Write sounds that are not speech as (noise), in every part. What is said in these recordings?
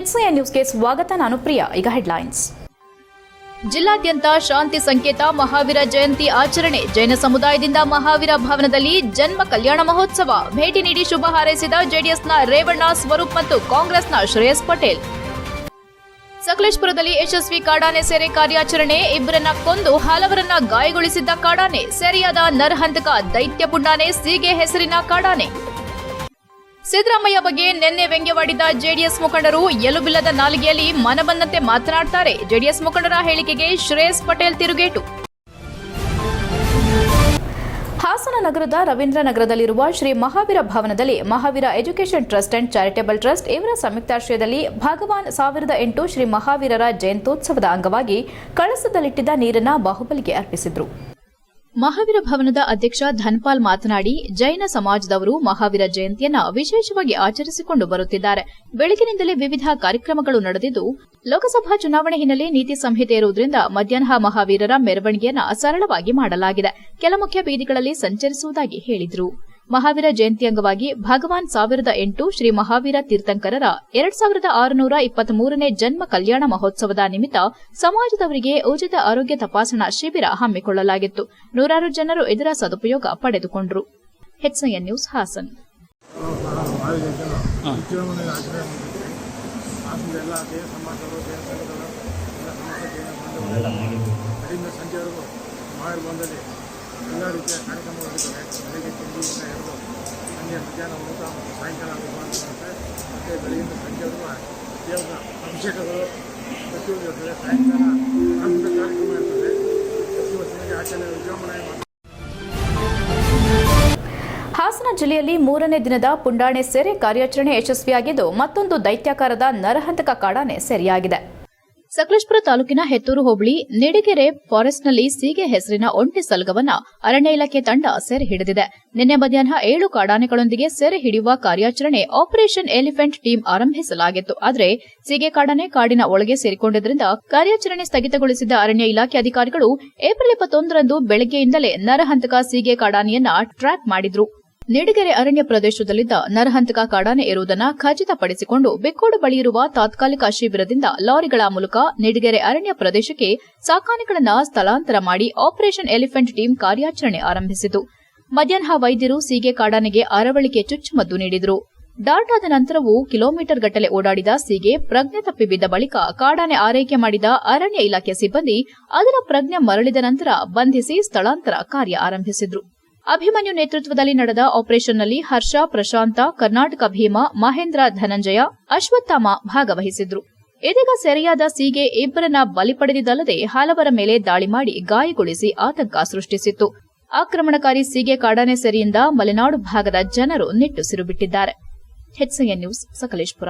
HCN ನ್ಯೂಸ್ಗೆ ಸ್ವಾಗತ, ನಾನು ಪ್ರಿಯಾ. ಈಗ ಹೆಡ್ಲೈನ್ಸ್. ಜಿಲ್ಲಾದ್ಯಂತ ಶಾಂತಿ ಸಂಕೇತ, ಮಹಾವೀರ ಜಯಂತಿ ಆಚರಣೆ. ಜೈನ ಸಮುದಾಯದಿಂದ ಮಹಾವೀರ ಭವನದಲ್ಲಿ ಜನ್ಮ ಕಲ್ಯಾಣ ಮಹೋತ್ಸವ. ಭೇಟಿ ನೀಡಿ ಶುಭ ಹಾರೈಸಿದ ಜೆಡಿಎಸ್ನ ರೇವಣ್ಣ ಸ್ವರೂಪ್ ಮತ್ತು ಕಾಂಗ್ರೆಸ್ನ ಶ್ರೇಯಸ್ ಪಟೇಲ್. ಸಕಲೇಶ್ಪುರದಲ್ಲಿ ಯಶಸ್ವಿ ಕಾಡಾನೆ ಸೆರೆ ಕಾರ್ಯಾಚರಣೆ. ಇಬ್ಬರನ್ನ ಕೊಂದು ಹಲವರನ್ನ ಗಾಯಗೊಳಿಸಿದ್ದ ಕಾಡಾನೆ. ಸೆರೆಯಾದ ನರಹಂತಕ ದೈತ್ಯ ಪುಂಡಾನೆ ಸೀಗೆ ಹೆಸರಿನ ಕಾಡಾನೆ. ಸಿದ್ದರಾಮಯ್ಯ ಬಗ್ಗೆ ನಿನ್ನೆ ವ್ಯಂಗ್ಯವಾಡಿದ ಜೆಡಿಎಸ್ ಮುಖಂಡರು ಎಲುಬಿಲ್ಲದ ನಾಲಿಗೆಯಲ್ಲಿ ಮನಬಂದಂತೆ ಮಾತನಾಡ್ತಾರೆ. ಜೆಡಿಎಸ್ ಮುಖಂಡರ ಹೇಳಿಕೆಗೆ ಶ್ರೇಯಸ್ ಪಟೇಲ್ ತಿರುಗೇಟು. ಹಾಸನ ನಗರದ ರವೀಂದ್ರ ನಗರದಲ್ಲಿರುವ ಶ್ರೀ ಮಹಾವೀರ ಭವನದಲ್ಲಿ Mahavira education trust and charitable trust ಇವರ ಸಂಯುಕ್ತಾಶ್ರಯದಲ್ಲಿ ಭಗವಾನ್ ಸಾವಿರದ ಎಂಟು ಶ್ರೀ ಮಹಾವೀರರ ಜಯಂತ್ಯೋತ್ಸವದ ಅಂಗವಾಗಿ ಕಳಸದಲ್ಲಿಟ್ಟಿದ್ದ ನೀರನ್ನ ಬಾಹುಬಲಿಗೆ ಅರ್ಪಿಸಿದ್ರು. ಮಹಾವೀರ ಭವನದ ಅಧ್ಯಕ್ಷ ಧನ್ಪಾಲ್ ಮಾತನಾಡಿ, ಜೈನ ಸಮಾಜದವರು ಮಹಾವೀರ ಜಯಂತಿಯನ್ನ ವಿಶೇಷವಾಗಿ ಆಚರಿಸಿಕೊಂಡು ಬರುತ್ತಿದ್ದಾರೆ. ಬೆಳಗಿನಿಂದಲೇ ವಿವಿಧ ಕಾರ್ಯಕ್ರಮಗಳು ನಡೆದಿದ್ದು, ಲೋಕಸಭಾ ಚುನಾವಣೆ ಹಿನ್ನೆಲೆ ನೀತಿ ಸಂಹಿತೆ ಇರುವುದರಿಂದ ಮಧ್ಯಾಹ್ನ ಮಹಾವೀರರ ಮೆರವಣಿಗೆಯನ್ನ ಸರಳವಾಗಿ ಮಾಡಲಾಗಿದೆ. ಕೆಲ ಮುಖ್ಯ ಬೀದಿಗಳಲ್ಲಿ ಸಂಚರಿಸುವುದಾಗಿ ಹೇಳಿದರು. ಮಹಾವೀರ ಜಯಂತಿ ಅಂಗವಾಗಿ ಭಗವಾನ್ ಸಾವಿರದ ಎಂಟು ಶ್ರೀ ಮಹಾವೀರ ತೀರ್ಥಂಕರರ ಎರಡ್ ಸಾವಿರದ ಆರುನೂರ ಇಪ್ಪತ್ಮೂರನೇ ಜನ್ಮ ಕಲ್ಯಾಣ ಮಹೋತ್ಸವದ ನಿಮಿತ್ತ ಸಮಾಜದವರಿಗೆ ಉಚಿತ ಆರೋಗ್ಯ ತಪಾಸಣಾ ಶಿಬಿರ ಹಮ್ಮಿಕೊಳ್ಳಲಾಗಿತ್ತು. ನೂರಾರು ಜನರು ಇದರ ಸದುಪಯೋಗ ಪಡೆದುಕೊಂಡರು. ನ್ಯೂಸ್ ಹಾಸನ್. ಬಾಂಧವರು ಸಂಜೆವರೆಗೂ ಮಹಾವೀರ ಬಂದಲ್ಲಿ ಎಲ್ಲ ರೀತಿಯ ಕಾರ್ಯಕ್ರಮಗಳು ನಡೀತವೆ ಬೆಳಿಗ್ಗೆ ತಿಂಡಿಯಿಂದ ಹಿಡಿದು ಮಧ್ಯಾಹ್ನ ಊಟ ಮತ್ತು ಸಾಯಂಕಾಲ ಮತ್ತು ಬೆಳಗಿನ ದೇವರ ಅಭಿಷೇಕಗಳು ಹಾಸನ ಜಿಲ್ಲೆಯಲ್ಲಿ ಮೂರನೇ ದಿನದ ಪುಂಡಾಣೆ ಸೆರೆ ಕಾರ್ಯಾಚರಣೆ ಯಶಸ್ವಿಯಾಗಿದ್ದು ಮತ್ತೊಂದು ದೈತ್ಯಾಕಾರದ ನರಹಂತಕ ಕಾಡಾನೆ ಸೆರೆಯಾಗಿದೆ. ಸಕಲೇಶ್ಪುರ ತಾಲೂಕಿನ ಹೆತ್ತೂರು ಹೋಬಳಿ ನಿಡಿಗೆರೆ ಫಾರೆಸ್ಟ್ನಲ್ಲಿ ಸೀಗೆ ಹೆಸರಿನ ಒಂಟಿ ಸಲಗವನ್ನ ಅರಣ್ಯ ಇಲಾಖೆ ತಂಡ ಸೆರೆ ಹಿಡಿದಿದೆ. ನಿನ್ನೆ ಮಧ್ಯಾಹ್ನ ಏಳು ಕಾಡಾನೆಗಳೊಂದಿಗೆ ಸೆರೆ ಹಿಡಿಯುವ ಕಾರ್ಯಾಚರಣೆ ಆಪರೇಷನ್ ಎಲಿಫೆಂಟ್ ಟೀಮ್ ಆರಂಭಿಸಲಾಗಿತ್ತು. ಆದರೆ ಸೀಗೆ ಕಾಡಾನೆ ಕಾಡಿನ ಒಳಗೆ ಸೇರಿಕೊಂಡಿದ್ದರಿಂದ ಕಾರ್ಯಾಚರಣೆ ಸ್ಥಗಿತಗೊಳಿಸಿದ ಅರಣ್ಯ ಇಲಾಖೆ ಅಧಿಕಾರಿಗಳು ಏಪ್ರಿಲ್ ಇಪ್ಪತ್ತೊಂದರಂದು ಬೆಳಗ್ಗೆಯಿಂದಲೇ ನರಹಂತಕ ಸೀಗೆ ಕಾಡಾನೆಯನ್ನ ಟ್ರ್ಯಾಕ್ ಮಾಡಿದ್ರು. ನಿಡಿಗೆರೆ ಅರಣ್ಯ ಪ್ರದೇಶದಲ್ಲಿದ್ದ ನರಹಂತಕ ಕಾಡಾನೆ ಇರುವುದನ್ನು ಖಚಿತಪಡಿಸಿಕೊಂಡು ಬೆಕ್ಕೋಡು ಬಳಿಯಿರುವ ತಾತ್ಕಾಲಿಕ ಶಿಬಿರದಿಂದ ಲಾರಿಗಳ ಮೂಲಕ ನಿಡಿಗೆರೆ ಅರಣ್ಯ ಪ್ರದೇಶಕ್ಕೆ ಸಾಕಾನೆಗಳನ್ನು ಸ್ಥಳಾಂತರ ಮಾಡಿ ಆಪರೇಷನ್ ಎಲಿಫೆಂಟ್ ಟೀಂ ಕಾರ್ಯಾಚರಣೆ ಆರಂಭಿಸಿತು. ಮಧ್ಯಾಹ್ನ ವೈದ್ಯರು ಸೀಗೆ ಕಾಡಾನೆಗೆ ಅರವಳಿಕೆ ಚುಚ್ಚುಮದ್ದು ನೀಡಿದರು. ಡಾರ್ಟ್ ಆದ ನಂತರವೂ ಕಿಲೋಮೀಟರ್ ಗಟ್ಟಲೆ ಓಡಾಡಿದ ಸೀಗೆ ಪ್ರಜ್ಞೆ ತಪ್ಪಿ ಬಿದ್ದ ಬಳಿಕ ಕಾಡಾನೆ ಆರೈಕೆ ಮಾಡಿದ ಅರಣ್ಯ ಇಲಾಖೆ ಸಿಬ್ಬಂದಿ ಅದರ ಪ್ರಜ್ಞೆ ಮರಳಿದ ನಂತರ ಬಂಧಿಸಿ ಸ್ಥಳಾಂತರ ಕಾರ್ಯ ಆರಂಭಿಸಿದ್ರು. ಅಭಿಮನ್ಯು ನೇತೃತ್ವದಲ್ಲಿ ನಡೆದ ಆಪರೇಷನ್ನಲ್ಲಿ ಹರ್ಷ, ಪ್ರಶಾಂತ, ಕರ್ನಾಟಕ ಭೀಮ, ಮಹೇಂದ್ರ, ಧನಂಜಯ, ಅಶ್ವತ್ಥಾಮ ಭಾಗವಹಿಸಿದ್ರು. ಇದೀಗ ಸೆರೆಯಾದ ಸಿಗೆ ಇಬ್ಬರನ್ನ ಬಲಿ ಪಡೆದಿದ್ದಲ್ಲದೆ ಹಲವರ ಮೇಲೆ ದಾಳಿ ಮಾಡಿ ಗಾಯಗೊಳಿಸಿ ಆತಂಕ ಸೃಷ್ಟಿಸಿತ್ತು. ಆಕ್ರಮಣಕಾರಿ ಸಿಗೆ ಕಾಡಾನೆ ಸೆರೆಯಿಂದ ಮಲೆನಾಡು ಭಾಗದ ಜನರು ನಿಟ್ಟುಸಿರು ಬಿಟ್ಟಿದ್ದಾರೆ. ನ್ಯೂಸ್ ಸಕಲೇಶ್ಪುರ.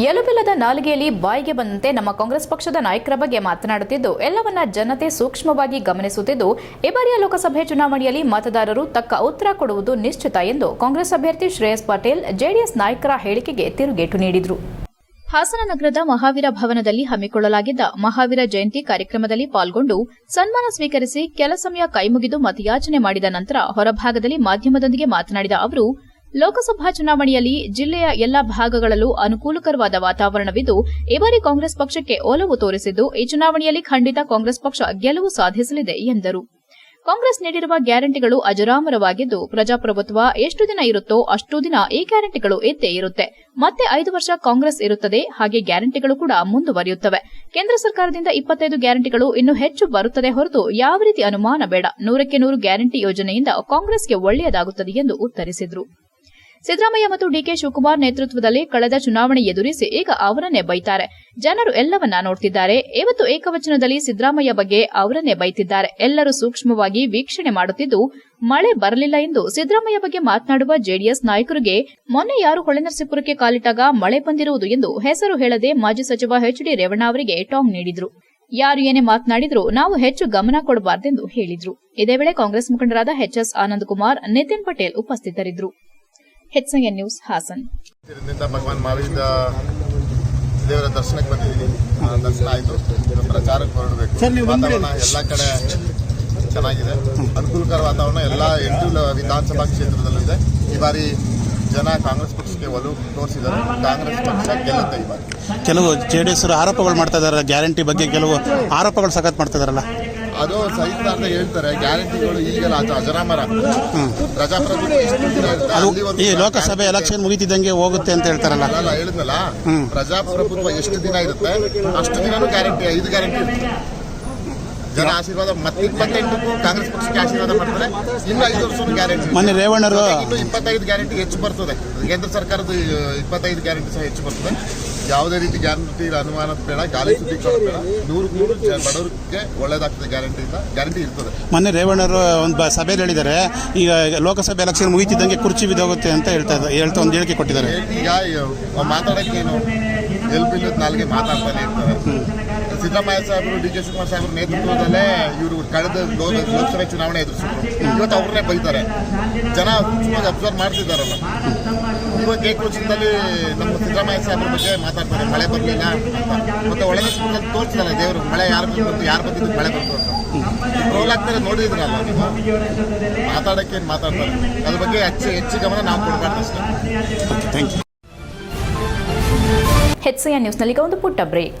ಎಲುಬಿಲ್ಲದ ನಾಲಿಗೆಯಲ್ಲಿ ಬಾಯಿಗೆ ಬಂದಂತೆ ನಮ್ಮ ಕಾಂಗ್ರೆಸ್ ಪಕ್ಷದ ನಾಯಕರ ಬಗ್ಗೆ ಮಾತನಾಡುತ್ತಿದ್ದು, ಎಲ್ಲವನ್ನ ಜನತೆ ಸೂಕ್ಷ್ಮವಾಗಿ ಗಮನಿಸುತ್ತಿದ್ದು, ಈ ಬಾರಿಯ ಲೋಕಸಭೆ ಚುನಾವಣೆಯಲ್ಲಿ ಮತದಾರರು ತಕ್ಕ ಉತ್ತರ ಕೊಡುವುದು ನಿಶ್ಚಿತ ಎಂದು ಕಾಂಗ್ರೆಸ್ ಅಭ್ಯರ್ಥಿ ಶ್ರೇಯಸ್ ಪಟೇಲ್ ಜೆಡಿಎಸ್ ನಾಯಕರ ಹೇಳಿಕೆಗೆ ತಿರುಗೇಟು ನೀಡಿದರು. ಹಾಸನ ನಗರದ ಮಹಾವೀರ ಭವನದಲ್ಲಿ ಹಮ್ಮಿಕೊಳ್ಳಲಾಗಿದ್ದ ಮಹಾವೀರ ಜಯಂತಿ ಕಾರ್ಯಕ್ರಮದಲ್ಲಿ ಪಾಲ್ಗೊಂಡು ಸನ್ಮಾನ ಸ್ವೀಕರಿಸಿ ಕೆಲ ಸಮಯ ಕೈಮುಗಿದು ಮತಯಾಚನೆ ಮಾಡಿದ ನಂತರ ಹೊರಭಾಗದಲ್ಲಿ ಮಾಧ್ಯಮದೊಂದಿಗೆ ಮಾತನಾಡಿದ ಅವರು ಲೋಕಸಭಾ ಚುನಾವಣೆಯಲ್ಲಿ ಜಿಲ್ಲೆಯ ಎಲ್ಲಾ ಭಾಗಗಳಲ್ಲೂ ಅನುಕೂಲಕರವಾದ ವಾತಾವರಣವಿದ್ದು ಈ ಬಾರಿ ಕಾಂಗ್ರೆಸ್ ಪಕ್ಷಕ್ಕೆ ಒಲವು ತೋರಿಸಿದ್ದು, ಈ ಚುನಾವಣೆಯಲ್ಲಿ ಖಂಡಿತ ಕಾಂಗ್ರೆಸ್ ಪಕ್ಷ ಗೆಲುವು ಸಾಧಿಸಲಿದೆ ಎಂದರು. ಕಾಂಗ್ರೆಸ್ ನೀಡಿರುವ ಗ್ಯಾರಂಟಿಗಳು ಅಜರಾಮರವಾಗಿದ್ದು, ಪ್ರಜಾಪ್ರಭುತ್ವ ಎಷ್ಟು ದಿನ ಇರುತ್ತೋ ಅಷ್ಟು ದಿನ ಈ ಗ್ಯಾರಂಟಿಗಳು ಇದ್ದೇ ಇರುತ್ತೆ. ಮತ್ತೆ ಐದು ವರ್ಷ ಕಾಂಗ್ರೆಸ್ ಇರುತ್ತದೆ, ಹಾಗೆ ಗ್ಯಾರಂಟಿಗಳು ಕೂಡ ಮುಂದುವರಿಯುತ್ತವೆ. ಕೇಂದ್ರ ಸರ್ಕಾರದಿಂದ ಇಪ್ಪತ್ತೈದು ಗ್ಯಾರಂಟಿಗಳು ಇನ್ನೂ ಹೆಚ್ಚು ಬರುತ್ತದೆ ಹೊರತು ಯಾವ ರೀತಿ ಅನುಮಾನ ಬೇಡ. ನೂರಕ್ಕೆ ನೂರು ಗ್ಯಾರಂಟಿ ಯೋಜನೆಯಿಂದ ಕಾಂಗ್ರೆಸ್ಗೆ ಒಳ್ಳೆಯದಾಗುತ್ತದೆ ಎಂದು ಉತ್ತರಿಸಿದರು. ಸಿದ್ದರಾಮಯ್ಯ ಮತ್ತು ಡಿಕೆ ಶಿವಕುಮಾರ್ ನೇತೃತ್ವದಲ್ಲಿ ಕಳೆದ ಚುನಾವಣೆ ಎದುರಿಸಿ ಈಗ ಅವರನ್ನೇ ಬೈತಾರೆ. ಜನರು ಎಲ್ಲವನ್ನ ನೋಡ್ತಿದ್ದಾರೆ. ಇವತ್ತು ಏಕವಚನದಲ್ಲಿ ಸಿದ್ದರಾಮಯ್ಯ ಬಗ್ಗೆ ಅವರನ್ನೇ ಬೈತಿದ್ದಾರೆ. ಎಲ್ಲರೂ ಸೂಕ್ಷ್ಮವಾಗಿ ವೀಕ್ಷಣೆ ಮಾಡುತ್ತಿದ್ದು, ಮಳೆ ಬರಲಿಲ್ಲ ಎಂದು ಸಿದ್ದರಾಮಯ್ಯ ಬಗ್ಗೆ ಮಾತನಾಡುವ ಜೆಡಿಎಸ್ ನಾಯಕರಿಗೆ ಮೊನ್ನೆ ಯಾರು ಹೊಳೆನರಸೀಪುರಕ್ಕೆ ಕಾಲಿಟ್ಟಾಗ ಮಳೆ ಬಂದಿರುವುದು ಎಂದು ಹೆಸರು ಹೇಳದೆ ಮಾಜಿ ಸಚಿವ ಎಚ್ ಡಿ ರೇವಣ್ಣ ಅವರಿಗೆ ಟಾಂಗ್ ನೀಡಿದ್ರು. ಯಾರು ಏನೇ ಮಾತನಾಡಿದ್ರು ನಾವು ಹೆಚ್ಚು ಗಮನ ಕೊಡಬಾರದೆಂದು ಹೇಳಿದ್ರು. ಇದೇ ವೇಳೆ ಕಾಂಗ್ರೆಸ್ ಮುಖಂಡರಾದ ಎಚ್ಎಸ್ ಆನಂದ್ ಕುಮಾರ್, ನಿತಿನ್ ಪಟೇಲ್ ಉಪಸ್ಥಿತರಿದ್ದರು. HIN news Hassan. ಇದರಿಂದ ಭಗವಾನ್ ಮಹಾವೀರ ದೇವರ ದರ್ಶನಕ್ಕೆ ಬಂದಿದ್ದೀನಿ. ದರ್ಶನ ಆಯಿತು. ಪ್ರಚಾರಕ್ಕೆ ಹೊರಡಬೇಕು. ವಾತಾವರಣ ಎಲ್ಲ ಕಡೆ ಚೆನ್ನಾಗಿದೆ. ಅನುಕೂಲಕರ ವಾತಾವರಣ ಎಲ್ಲ ಎಂಟು ವಿಧಾನಸಭಾ ಕ್ಷೇತ್ರದಲ್ಲಿದೆ. ಈ ಬಾರಿ ಜನ ಕಾಂಗ್ರೆಸ್ ಪಕ್ಷಕ್ಕೆ ಒಲವು ತೋರಿಸಿದ್ದಾರೆ. ಕಾಂಗ್ರೆಸ್ ಪಕ್ಷ ಗೆಲ್ಲುತ್ತೆ ಈ ಬಾರಿ. ಕೆಲವು ಜೆ ಡಿ ಎಸ್ ಆರೋಪಗಳು ಮಾಡ್ತಾ ಇದ್ದಾರೆ ಗ್ಯಾರಂಟಿ ಬಗ್ಗೆ ಕೆಲವು ಆರೋಪಗಳು ಸಖತ್ ಮಾಡ್ತಾ ಇದಾರಲ್ಲ. ಅದು ಸಹಿತ ಅಂತ ಹೇಳ್ತಾರೆ. ಗ್ಯಾರಂಟಿಗಳು ಈಗಲ್ಲ ಅದು ಅಜರಾಮರ. ಪ್ರಜಾಪ್ರಭುತ್ವ ಎಷ್ಟು ದಿನ ಇರುತ್ತೆ? ಈ ಲೋಕಸಭೆ ಎಲೆಕ್ಷನ್ ಮುಗಿತಿದ್ದಂಗೆ ಹೋಗುತ್ತೆ ಅಂತ ಹೇಳ್ತಾರಲ್ಲ. ಅಲ್ಲ ಹೇಳಿದ್ನಲ್ಲ? ಪ್ರಜಾಪ್ರಭುತ್ವ ಎಷ್ಟು ದಿನ ಇರುತ್ತೆ? ಅಷ್ಟು ದಿನನೂ ಗ್ಯಾರಂಟಿ ಐದು ಗ್ಯಾರಂಟಿ ಇರುತ್ತೆ. ಜನ ಆಶೀರ್ವಾದ ಮತ್ತೆ ಇಪ್ಪತ್ತೆಂಟಕ್ಕೂ ಕಾಂಗ್ರೆಸ್ ಪಕ್ಷಕ್ಕೆ ಆಶೀರ್ವಾದ ಮಾಡ್ತಾರೆ. ಇನ್ನು ಐದು ವರ್ಷ ಗ್ಯಾರಂಟಿ ಮೊನ್ನೆ ರೇವಣ್ಣರು ಇನ್ನು ಇಪ್ಪತ್ತೈದು ಗ್ಯಾರಂಟಿ ಹೆಚ್ಚು ಬರ್ತದೆ. ಕೇಂದ್ರ ಸರ್ಕಾರದ ಇಪ್ಪತ್ತೈದು ಗ್ಯಾರಂಟಿ ಸಹ ಹೆಚ್ಚು ಬರ್ತದೆ. ಯಾವುದೇ ರೀತಿ ಗ್ಯಾರಂಟಿ ಅನುಮಾನ ಬೇಡ ಗಾಳಿ ಸುದ್ದಿ ಬೇಡ. ನೂರು ನೂರು ಬಡವರಿಗೆ ಒಳ್ಳೇದಾಗ್ತದೆ ಗ್ಯಾರಂಟಿಯಿಂದ ಗ್ಯಾರಂಟಿ ಇರ್ತದೆ. ಮೊನ್ನೆ ರೇವಣ್ಣರು ಒಂದು ಸಭೆಯಲ್ಲಿ ಹೇಳಿದ್ದಾರೆ ಈಗ ಲೋಕಸಭೆ ಎಲೆಕ್ಷನ್ ಮುಗಿತಿದ್ದಂಗೆ ಕುರ್ಚಿ ಬಿದ್ದೋಗುತ್ತೆ ಅಂತ ಹೇಳ್ತಾ ಇದ್ದಾರೆ ಹೇಳ್ತಾ ಒಂದು ಹೇಳಿಕೆ ಕೊಟ್ಟಿದ್ದಾರೆ. ಈಗ ಮಾತಾಡೋಕ್ಕೇನು ಎಲ್ಪಿಲ್ಲದ ನಾಲ್ಗೆ ಮಾತಾಡ್ತಾನೆ ಇರ್ತಾರೆ. ಸಿದ್ದರಾಮಯ್ಯ ಸಾಹೇಬರು ಡಿ ಕೆ ಶಿವಕುಮಾರ್ ಸಾಹೇಬ್ರ ನೇತೃತ್ವದಲ್ಲೇ ಇವರು ಕಳೆದ ಲೋಕಸಭೆ ಚುನಾವಣೆ ಎದುರಿಸಿದ್ರು. ಇವತ್ತು ಅವ್ರನ್ನೇ ಬೈತಾರೆ. ಜನ ಸೂಕ್ಷ್ಮವಾಗಿ ಅಬ್ಸರ್ವ್ ಮಾಡ್ತಿದ್ದಾರಲ್ಲ. ಇವತ್ತು ಏಕವಚನದಲ್ಲಿ ನಮ್ಮ ಸಿದ್ದರಾಮಯ್ಯ ಸಾಹೇಬ್ರ ಬಗ್ಗೆ ಮಾತಾಡ್ತಾರೆ. ಮಳೆ ಬರಲಿಲ್ಲ ಮತ್ತೆ ಒಳಗೆ ಸುತ್ತಲೂ ತೋರಿಸ್ತಾರೆ ದೇವರು ಮಳೆ ಯಾರು ಬಂತು ಯಾರು ಬಂದಿದ್ದು ಮಳೆ ಬಂತು ಅಂತ. ಟ್ರೋಲ್ ಆಗ್ತಾರೆ ನೋಡಿದ್ರಲ್ಲ ನೀವು. ಮಾತಾಡೋಕ್ಕೆ ಏನು ಮಾತಾಡ್ತಾರೆ? ಅದ್ರ ಬಗ್ಗೆ ಹೆಚ್ಚು ಹೆಚ್ಚು ಗಮನ ನಾವು ಕೊಡಬಾರ್ದು ಅಷ್ಟೇ. ಥ್ಯಾಂಕ್ ಯು ನ್ಯೂಸ್ನಲ್ಲಿ ಈಗ ಒಂದು ಪುಟ್ಟ ಬ್ರೇಕ್.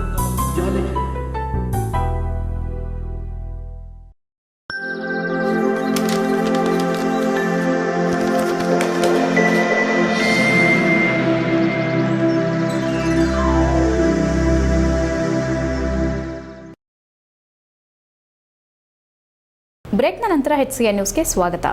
ಬ್ರೇಕ್ನ ನಂತರ ಹೆಚ್ಸಿಎನ್ ನ್ಯೂಸ್ಗೆ ಸ್ವಾಗತ.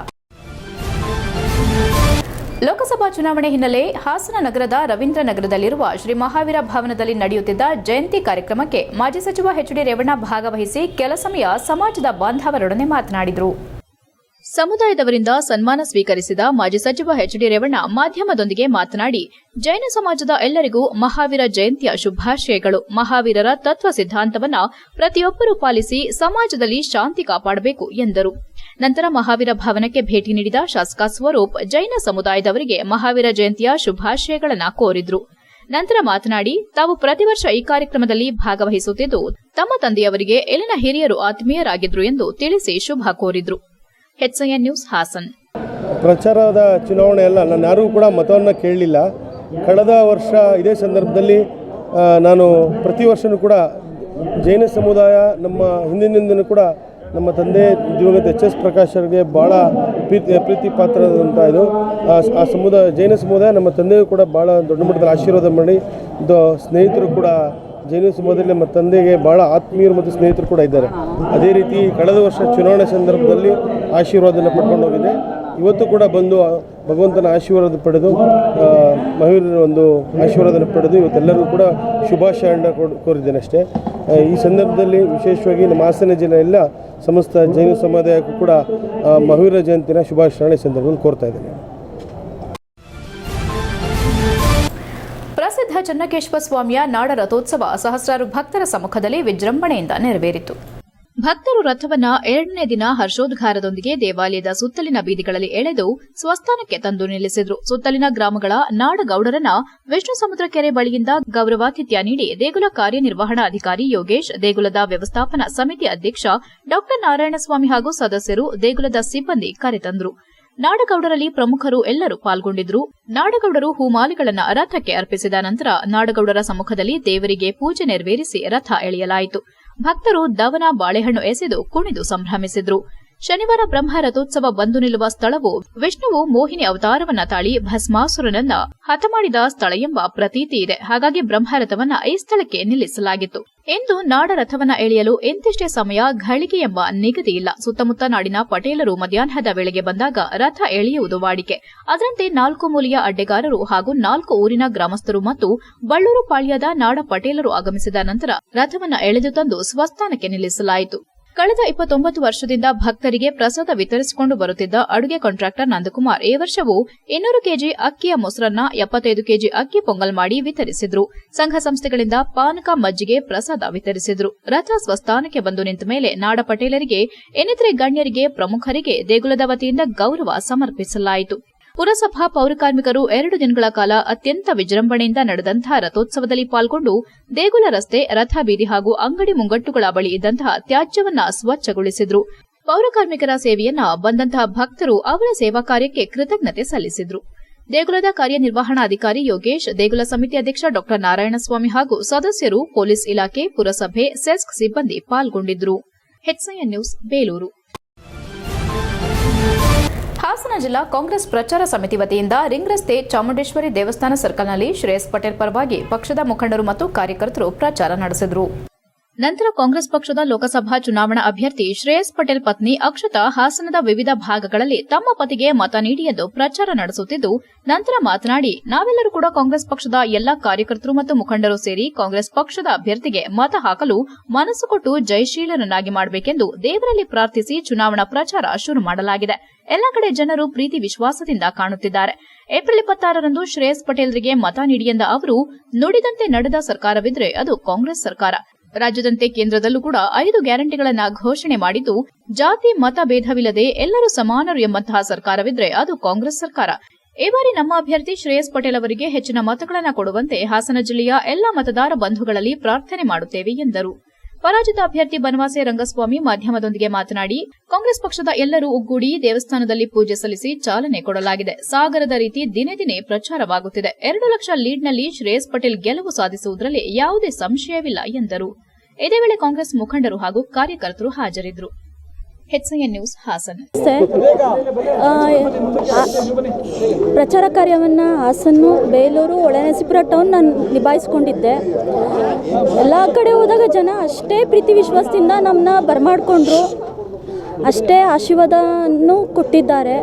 ಲೋಕಸಭಾ ಚುನಾವಣೆ ಹಿನ್ನೆಲೆ ಹಾಸನ ನಗರದ ರವೀಂದ್ರ ನಗರದಲ್ಲಿರುವ ಶ್ರೀ ಮಹಾವೀರ ಭವನದಲ್ಲಿ ನಡೆಯುತ್ತಿದ್ದ ಜಯಂತಿ ಕಾರ್ಯಕ್ರಮಕ್ಕೆ ಮಾಜಿ ಸಚಿವ ಎಚ್ ಡಿ ರೇವಣ್ಣ ಭಾಗವಹಿಸಿ ಕೆಲ ಸಮಯ ಸಮಾಜದ ಬಾಂಧವರೊಡನೆ ಮಾತನಾಡಿದರು. ಸಮುದಾಯದವರಿಂದ ಸನ್ಮಾನ ಸ್ವೀಕರಿಸಿದ ಮಾಜಿ ಸಚಿವ ಎಚ್ ಡಿ ರೇವಣ್ಣ ಮಾಧ್ಯಮದೊಂದಿಗೆ ಮಾತನಾಡಿ, ಜೈನ ಸಮಾಜದ ಎಲ್ಲರಿಗೂ ಮಹಾವೀರ ಜಯಂತಿಯ ಶುಭಾಶಯಗಳು. ಮಹಾವೀರರ ತತ್ವ ಸಿದ್ಧಾಂತವನ್ನ ಪ್ರತಿಯೊಬ್ಬರೂ ಪಾಲಿಸಿ ಸಮಾಜದಲ್ಲಿ ಶಾಂತಿ ಕಾಪಾಡಬೇಕು ಎಂದರು. ನಂತರ ಮಹಾವೀರ ಭವನಕ್ಕೆ ಭೇಟಿ ನೀಡಿದ ಶಾಸಕ ಸ್ವರೂಪ್ ಜೈನ ಸಮುದಾಯದವರಿಗೆ ಮಹಾವೀರ ಜಯಂತಿಯ ಶುಭಾಶಯಗಳನ್ನು ಕೋರಿದ್ರು. ನಂತರ ಮಾತನಾಡಿ, ತಾವು ಪ್ರತಿ ವರ್ಷ ಈ ಕಾರ್ಯಕ್ರಮದಲ್ಲಿ ಭಾಗವಹಿಸುತ್ತಿದ್ದು, ತಮ್ಮ ತಂದೆಯವರಿಗೆ ಎಲ್ಲಿನ ಹಿರಿಯರು ಆತ್ಮೀಯರಾಗಿದ್ರು ಎಂದು ತಿಳಿಸಿ ಶುಭ ಕೋರಿದ್ರು. ಹೆಚ್ಐಎನ್ ನ್ಯೂಸ್ ಹಾಸನ್ ಪ್ರಚಾರದ ಚುನಾವಣೆ ಅಲ್ಲ ನಾನು ಯಾರಿಗೂ ಕೂಡ ಮತವನ್ನು ಕೇಳಲಿಲ್ಲ. ಕಳೆದ ವರ್ಷ ಇದೇ ಸಂದರ್ಭದಲ್ಲಿ ನಾನು ಪ್ರತಿ ವರ್ಷವೂ ಕೂಡ ಜೈನ ಸಮುದಾಯ, ನಮ್ಮ ಹಿಂದಿನಿಂದನೂ ಕೂಡ ನಮ್ಮ ತಂದೆ ದಿವಂಗತ ಎಚ್ ಎಸ್ ಪ್ರಕಾಶ್ ಅವರಿಗೆ ಭಾಳ ಪ್ರೀತಿ ಪ್ರೀತಿ ಪಾತ್ರದಂಥ ಇದು. ಆ ಆ ಸಮುದಾಯ, ಜೈನ ಸಮುದಾಯ ನಮ್ಮ ತಂದೆಯೂ ಕೂಡ ಭಾಳ ದೊಡ್ಡ ಮಟ್ಟದಲ್ಲಿ ಆಶೀರ್ವಾದ ಮಾಡಿ, ಇದು ಸ್ನೇಹಿತರು ಕೂಡ ಜೈನ ಸಮುದಾಯದಲ್ಲಿ ನಮ್ಮ ತಂದೆಗೆ ಭಾಳ ಆತ್ಮೀಯರು ಮತ್ತು ಸ್ನೇಹಿತರು ಕೂಡ ಇದ್ದಾರೆ. ಅದೇ ರೀತಿ ಕಳೆದ ವರ್ಷ ಚುನಾವಣೆ ಸಂದರ್ಭದಲ್ಲಿ ಆಶೀರ್ವಾದನ ಪಡ್ಕೊಂಡು ಹೋಗಿದೆ. ಇವತ್ತು ಕೂಡ ಬಂದು ಭಗವಂತನ ಆಶೀರ್ವಾದ ಪಡೆದು ಮಹಿಳೆಯರ ಒಂದು ಆಶೀರ್ವಾದನ ಪಡೆದು ಇವತ್ತೆಲ್ಲರಿಗೂ ಕೂಡ ಶುಭಾಶಯನ ಕೋರಿದ್ದೇನೆ ಅಷ್ಟೇ. ಈ ಸಂದರ್ಭದಲ್ಲಿ ವಿಶೇಷವಾಗಿ ನಮ್ಮ ಹಾಸನ ಜಿಲ್ಲೆ ಎಲ್ಲ ಸಮಸ್ತ ಜೈನ ಸಮುದಾಯಕ್ಕೂ ಕೂಡ ಮಹಿಳೆಯರ ಜಯಂತಿನ ಶುಭಾಶಯ ಈ ಸಂದರ್ಭದಲ್ಲಿ ಕೋರ್ತಾ ಇದ್ದೇನೆ. ಪ್ರಸಿದ್ಧ ಚನ್ನಕೇಶ್ವರ ಸ್ವಾಮಿಯ ನಾಡ ರಥೋತ್ಸವ ಸಹಸ್ರಾರು ಭಕ್ತರ ಸಮ್ಮುಖದಲ್ಲಿ ವಿಜೃಂಭಣೆಯಿಂದ ನೆರವೇರಿತು. ಭಕ್ತರು ರಥವನ್ನ ಎರಡನೇ ದಿನ ಹರ್ಷೋದ್ಗಾರದೊಂದಿಗೆ ದೇವಾಲಯದ ಸುತ್ತಲಿನ ಬೀದಿಗಳಲ್ಲಿ ಎಳೆದು ಸ್ವಸ್ಥಾನಕ್ಕೆ ತಂದು ನಿಲ್ಲಿಸಿದ್ರು. ಸುತ್ತಲಿನ ಗ್ರಾಮಗಳ ನಾಡಗೌಡರನ್ನ ವಿಷ್ಣು ಸಮುದ್ರ ಕೆರೆ ಬಳಿಯಿಂದ ಗೌರವಾತಿಥ್ಯ ನೀಡಿ ದೇಗುಲ ಕಾರ್ಯನಿರ್ವಹಣಾಧಿಕಾರಿ ಯೋಗೇಶ್, ದೇಗುಲದ ವ್ಯವಸ್ಥಾಪನಾ ಸಮಿತಿ ಅಧ್ಯಕ್ಷ ಡಾ ನಾರಾಯಣಸ್ವಾಮಿ ಹಾಗೂ ಸದಸ್ಯರು ದೇಗುಲದ ಸಿಬ್ಬಂದಿ ಕರೆತಂದ್ರು. ನಾಡಗೌಡರಲ್ಲಿ ಪ್ರಮುಖರು ಎಲ್ಲರೂ ಪಾಲ್ಗೊಂಡಿದ್ರು. ನಾಡಗೌಡರು ಹೂಮಾಲೆಗಳನ್ನು ರಥಕ್ಕೆ ಅರ್ಪಿಸಿದ ನಂತರ ನಾಡಗೌಡರ ಸಮ್ಮುಖದಲ್ಲಿ ದೇವರಿಗೆ ಪೂಜೆ ನೆರವೇರಿಸಿ ರಥ ಎಳೆಯಲಾಯಿತು. ಭಕ್ತರು ದವನ ಬಾಳೆಹಣ್ಣು ಎಸೆದು ಕುಣಿದು ಸಂಭ್ರಮಿಸಿದ್ರು. ಶನಿವಾರ ಬ್ರಹ್ಮ ರಥೋತ್ಸವ ಬಂದು ನಿಲ್ಲುವ ಸ್ಥಳವು ವಿಷ್ಣುವು ಮೋಹಿನಿ ಅವತಾರವನ್ನ ತಾಳಿ ಭಸ್ಮಾಸುರನನ್ನ ಹತಮಾಡಿದ ಸ್ಥಳ ಎಂಬ ಪ್ರತೀತಿ ಇದೆ. ಹಾಗಾಗಿ ಬ್ರಹ್ಮರಥವನ್ನ ಈ ಸ್ಥಳಕ್ಕೆ ನಿಲ್ಲಿಸಲಾಗಿತ್ತು. ಇಂದು ನಾಡ ರಥವನ್ನ ಎಳೆಯಲು ಎಂತಿಷ್ಟೇ ಸಮಯ ಘಳಿಗೆ ಎಂಬ ನಿಗದಿ ಇಲ್ಲ. ಸುತ್ತಮುತ್ತ ನಾಡಿನ ಪಟೇಲರು ಮಧ್ಯಾಹ್ನದ ವೇಳೆಗೆ ಬಂದಾಗ ರಥ ಎಳೆಯುವುದು ವಾಡಿಕೆ. ಅದರಂತೆ ನಾಲ್ಕು ಮೂಲೆಯ ಅಡ್ಡೆಗಾರರು ಹಾಗೂ ನಾಲ್ಕು ಊರಿನ ಗ್ರಾಮಸ್ಥರು ಮತ್ತು ಬಳ್ಳೂರು ಪಾಳ್ಯದ ನಾಡ ಪಟೇಲರು ಆಗಮಿಸಿದ ನಂತರ ರಥವನ್ನ ಎಳೆದು ತಂದು ಸ್ವಸ್ಥಾನಕ್ಕೆ ನಿಲ್ಲಿಸಲಾಯಿತು. ಕಳೆದ ಇಪ್ಪತ್ತೊಂಬತ್ತು ವರ್ಷದಿಂದ ಭಕ್ತರಿಗೆ ಪ್ರಸಾದ ವಿತರಿಸಿಕೊಂಡು ಬರುತ್ತಿದ್ದ ಅಡುಗೆ ಕಾಂಟ್ರಾಕ್ಟರ್ ನಂದಕುಮಾರ್, ಈ ವರ್ಷವೂ ಇನ್ನೂರು ಕೆಜಿ ಅಕ್ಕಿಯ ಮೊಸರನ್ನ, ಎಪ್ಪತ್ತೈದು ಕೆಜಿ ಅಕ್ಕಿ ಪೊಂಗಲ್ ಮಾಡಿ ವಿತರಿಸಿದ್ರು. ಸಂಘ ಸಂಸ್ಥೆಗಳಿಂದ ಪಾನಕ ಮಜ್ಜಿಗೆ ಪ್ರಸಾದ ವಿತರಿಸಿದ್ರು. ರಥ ಸ್ವಸ್ಥಾನಕ್ಕೆ ಬಂದು ನಿಂತ ಮೇಲೆ ನಾಡ ಪಟೇಲರಿಗೆ, ಇನ್ನಿತರೆ ಗಣ್ಯರಿಗೆ, ಪ್ರಮುಖರಿಗೆ ದೇಗುಲದ ವತಿಯಿಂದ ಗೌರವ ಸಮರ್ಪಿಸಲಾಯಿತು. ಪುರಸಭಾ ಪೌರಕಾರ್ಮಿಕರು ಎರಡು ದಿನಗಳ ಕಾಲ ಅತ್ಯಂತ ವಿಜೃಂಭಣೆಯಿಂದ ನಡೆದಂತಹ ರಥೋತ್ಸವದಲ್ಲಿ ಪಾಲ್ಗೊಂಡು ದೇಗುಲ ರಸ್ತೆ ರಥ ಬೀದಿ ಹಾಗೂ ಅಂಗಡಿ ಮುಂಗಟ್ಟುಗಳ ಬಳಿ ಇದ್ದಂತಹ ತ್ಯಾಜ್ಯವನ್ನ ಸ್ವಚ್ಛಗೊಳಿಸಿದ್ರು. ಪೌರಕಾರ್ಮಿಕರ ಸೇವೆಯನ್ನ ಬಂದಂತಹ ಭಕ್ತರು ಅವರ ಸೇವಾ ಕಾರ್ಯಕ್ಕೆ ಕೃತಜ್ಞತೆ ಸಲ್ಲಿಸಿದ್ರು. ದೇಗುಲದ ಕಾರ್ಯನಿರ್ವಹಣಾಧಿಕಾರಿ ಯೋಗೇಶ್, ದೇಗುಲ ಸಮಿತಿ ಅಧ್ಯಕ್ಷ ಡಾ. ನಾರಾಯಣಸ್ವಾಮಿ ಹಾಗೂ ಸದಸ್ಯರು ಪೊಲೀಸ್ ಇಲಾಖೆ, ಪುರಸಭೆ, ಸೆಸ್ಕ್ ಸಿಬ್ಬಂದಿ ಪಾಲ್ಗೊಂಡಿದ್ರು. ನ್ಯೂಸ್, ಬೇಲೂರು. ಹಾಸನ ಜಿಲ್ಲಾ ಕಾಂಗ್ರೆಸ್ ಪ್ರಚಾರ ಸಮಿತಿ ವತಿಯಿಂದ ರಿಂಗ್ ರಸ್ತೆ ಚಾಮುಂಡೇಶ್ವರಿ ದೇವಸ್ಥಾನ ಸರ್ಕಲ್ನಲ್ಲಿ ಶ್ರೇಯಸ್ ಪಟೇಲ್ ಪರವಾಗಿ ಪಕ್ಷದ ಮುಖಂಡರು ಮತ್ತು ಕಾರ್ಯಕರ್ತರು ಪ್ರಚಾರ ನಡೆಸಿದರು. ನಂತರ ಕಾಂಗ್ರೆಸ್ ಪಕ್ಷದ ಲೋಕಸಭಾ ಚುನಾವಣಾ ಅಭ್ಯರ್ಥಿ ಶ್ರೇಯಸ್ ಪಟೇಲ್ ಪತ್ನಿ ಅಕ್ಷತಾ ಹಾಸನದ ವಿವಿಧ ಭಾಗಗಳಲ್ಲಿ ತಮ್ಮ ಪತಿಗೆ ಮತ ನೀಡಿ ಎಂದು ಪ್ರಚಾರ ನಡೆಸುತ್ತಿದ್ದು, ನಂತರ ಮಾತನಾಡಿ, ನಾವೆಲ್ಲರೂ ಕೂಡ ಕಾಂಗ್ರೆಸ್ ಪಕ್ಷದ ಎಲ್ಲಾ ಕಾರ್ಯಕರ್ತರು ಮತ್ತು ಮುಖಂಡರು ಸೇರಿ ಕಾಂಗ್ರೆಸ್ ಪಕ್ಷದ ಅಭ್ಯರ್ಥಿಗೆ ಮತ ಹಾಕಲು ಮನಸ್ಸು ಕೊಟ್ಟು ಜಯಶೀಲರನ್ನಾಗಿ ಮಾಡಬೇಕೆಂದು ದೇವರಲ್ಲಿ ಪ್ರಾರ್ಥಿಸಿ ಚುನಾವಣಾ ಪ್ರಚಾರ ಶುರು ಮಾಡಲಾಗಿದೆ. ಎಲ್ಲ ಕಡೆ ಜನರು ಪ್ರೀತಿ ವಿಶ್ವಾಸದಿಂದ ಕಾಣುತ್ತಿದ್ದಾರೆ. ಏಪ್ರಿಲ್ ಇಪ್ಪತ್ತಾರರಂದು ಶ್ರೇಯಸ್ ಪಟೇಲ್ರಿಗೆ ಮತ ನೀಡಿ ಎಂದ ಅವರು, ನುಡಿದಂತೆ ನಡೆದ ಸರ್ಕಾರವಿದ್ರೆ ಅದು ಕಾಂಗ್ರೆಸ್ ಸರ್ಕಾರ. ರಾಜ್ಯದಂತೆ ಕೇಂದ್ರದಲ್ಲೂ ಕೂಡ ಐದು ಗ್ಯಾರಂಟಿಗಳನ್ನು ಘೋಷಣೆ ಮಾಡಿದ್ದು, ಜಾತಿ ಮತ ಭೇದವಿಲ್ಲದೆ ಎಲ್ಲರೂ ಸಮಾನರು ಎಂಬಂತಹ ಸರ್ಕಾರವಿದ್ರೆ ಅದು ಕಾಂಗ್ರೆಸ್ ಸರ್ಕಾರ. ಈ ಬಾರಿ ನಮ್ಮ ಅಭ್ಯರ್ಥಿ ಶ್ರೇಯಸ್ ಪಟೇಲ್ ಅವರಿಗೆ ಹೆಚ್ಚಿನ ಮತಗಳನ್ನು ಕೊಡುವಂತೆ ಹಾಸನ ಜಿಲ್ಲೆಯ ಎಲ್ಲಾ ಮತದಾರ ಬಂಧುಗಳಲ್ಲಿ ಪ್ರಾರ್ಥನೆ ಮಾಡುತ್ತೇವೆ ಎಂದರು. ಪರಾಜಿತ ಅಭ್ಯರ್ಥಿ ಬನವಾಸೆ ರಂಗಸ್ವಾಮಿ ಮಾಧ್ಯಮದೊಂದಿಗೆ ಮಾತನಾಡಿ, ಕಾಂಗ್ರೆಸ್ ಪಕ್ಷದ ಎಲ್ಲರೂ ಒಗ್ಗೂಡಿ ದೇವಸ್ಥಾನದಲ್ಲಿ ಪೂಜೆ ಸಲ್ಲಿಸಿ ಚಾಲನೆ ಕೊಡಲಾಗಿದೆ. ಸಾಗರದ ರೀತಿ ದಿನೇ ದಿನೇ ಪ್ರಚಾರವಾಗುತ್ತಿದೆ. ಎರಡು ಲಕ್ಷ ಲೀಡ್ನಲ್ಲಿ ಶ್ರೇಯಸ್ ಪಟೇಲ್ ಗೆಲುವು ಸಾಧಿಸುವುದರಲ್ಲಿ ಯಾವುದೇ ಸಂಶಯವಿಲ್ಲ ಎಂದರು. ಇದೇ ವೇಳೆ ಕಾಂಗ್ರೆಸ್ ಮುಖಂಡರು ಹಾಗೂ ಕಾರ್ಯಕರ್ತರು ಹಾಜರಿದ್ದರು. HIN news Hassan. ಪ್ರಚಾರ ಕಾರ್ಯವನ್ನು ಹಾಸನ್ನು, ಬೇಲೂರು ಒಳನಸಿಪುರ ಟೌನ್ ನಾನು ನಿಭಾಯಿಸ್ಕೊಂಡಿದ್ದೆ. ಎಲ್ಲ ಕಡೆ ಹೋದಾಗ ಜನ ಅಷ್ಟೇ ಪ್ರೀತಿ ವಿಶ್ವಾಸದಿಂದ ನಮ್ಮನ್ನ ಬರಮಾಡ್ಕೊಂಡ್ರು. ಅಷ್ಟೇ ಆಶೀರ್ವಾದನೂ ಕೊಟ್ಟಿದ್ದಾರೆ.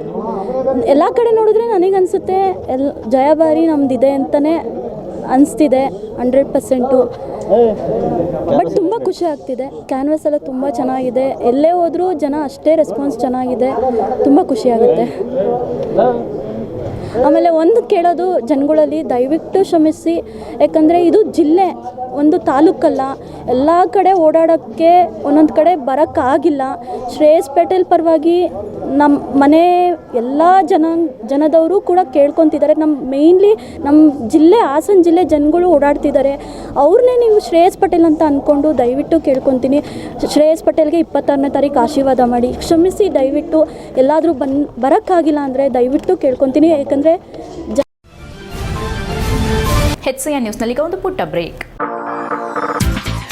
ಎಲ್ಲ ಕಡೆ ನೋಡಿದ್ರೆ ನನಗನ್ಸುತ್ತೆ ಎಲ್, ಜಯಭಾರಿ ನಮ್ದಿದೆ ಅಂತಲೇ ಅನಿಸ್ತಿದೆ, ಹಂಡ್ರೆಡ್ ಪರ್ಸೆಂಟು. ಬಟ್ ತುಂಬ ಖುಷಿ ಆಗ್ತಿದೆ. ಕ್ಯಾನ್ವಸ್ ಎಲ್ಲ ತುಂಬ ಚೆನ್ನಾಗಿದೆ. ಎಲ್ಲೇ ಹೋದರೂ ಜನ ಅಷ್ಟೇ ರೆಸ್ಪಾನ್ಸ್ ಚೆನ್ನಾಗಿದೆ. ತುಂಬ ಖುಷಿ ಆಗುತ್ತೆ. ಆಮೇಲೆ ಒಂದು ಕೇಳೋದು ಜನಗಳಲ್ಲಿ ದಯವಿಟ್ಟು ಶ್ರಮಿಸಿ ಯಾಕಂದರೆ ಇದು ಜಿಲ್ಲೆ, ಒಂದು ತಾಲೂಕಲ್ಲ. ಎಲ್ಲ ಕಡೆ ಓಡಾಡೋಕ್ಕೆ ಒಂದೊಂದು ಕಡೆ ಬರೋಕ್ಕಾಗಿಲ್ಲ ಶ್ರೇಯಸ್ ಪಟೇಲ್ ಪರವಾಗಿ ನಮ್ಮ ಮನೆ ಎಲ್ಲ ಜನ, ಜನದವರು ಕೂಡ ಕೇಳ್ಕೊತಿದ್ದಾರೆ. ನಮ್ಮ ಮೇಯ್ನ್ಲಿ ನಮ್ಮ ಜಿಲ್ಲೆ, ಹಾಸನ ಜಿಲ್ಲೆ ಜನಗಳು ಓಡಾಡ್ತಿದ್ದಾರೆ. ಅವ್ರನ್ನೇ ನೀವು ಶ್ರೇಯಸ್ ಪಟೇಲ್ ಅಂತ ಅಂದ್ಕೊಂಡು ದಯವಿಟ್ಟು ಕೇಳ್ಕೊತೀನಿ. ಶ್ರೇಯಸ್ ಪಟೇಲ್ಗೆ ಇಪ್ಪತ್ತಾರನೇ ತಾರೀಕು ಆಶೀರ್ವಾದ ಮಾಡಿ. ಕ್ಷಮಿಸಿ ದಯವಿಟ್ಟು ಎಲ್ಲಾದರೂ ಬನ್ ಬರೋಕ್ಕಾಗಿಲ್ಲ ಅಂದರೆ ದಯವಿಟ್ಟು ಕೇಳ್ಕೊತೀನಿ. ಯಾಕಂದರೆ ಜ ಹೆಚ್ಐಎನ್ ನ್ಯೂಸ್ನಲ್ಲಿ ಒಂದು ಪುಟ್ಟ ಬ್ರೇಕ್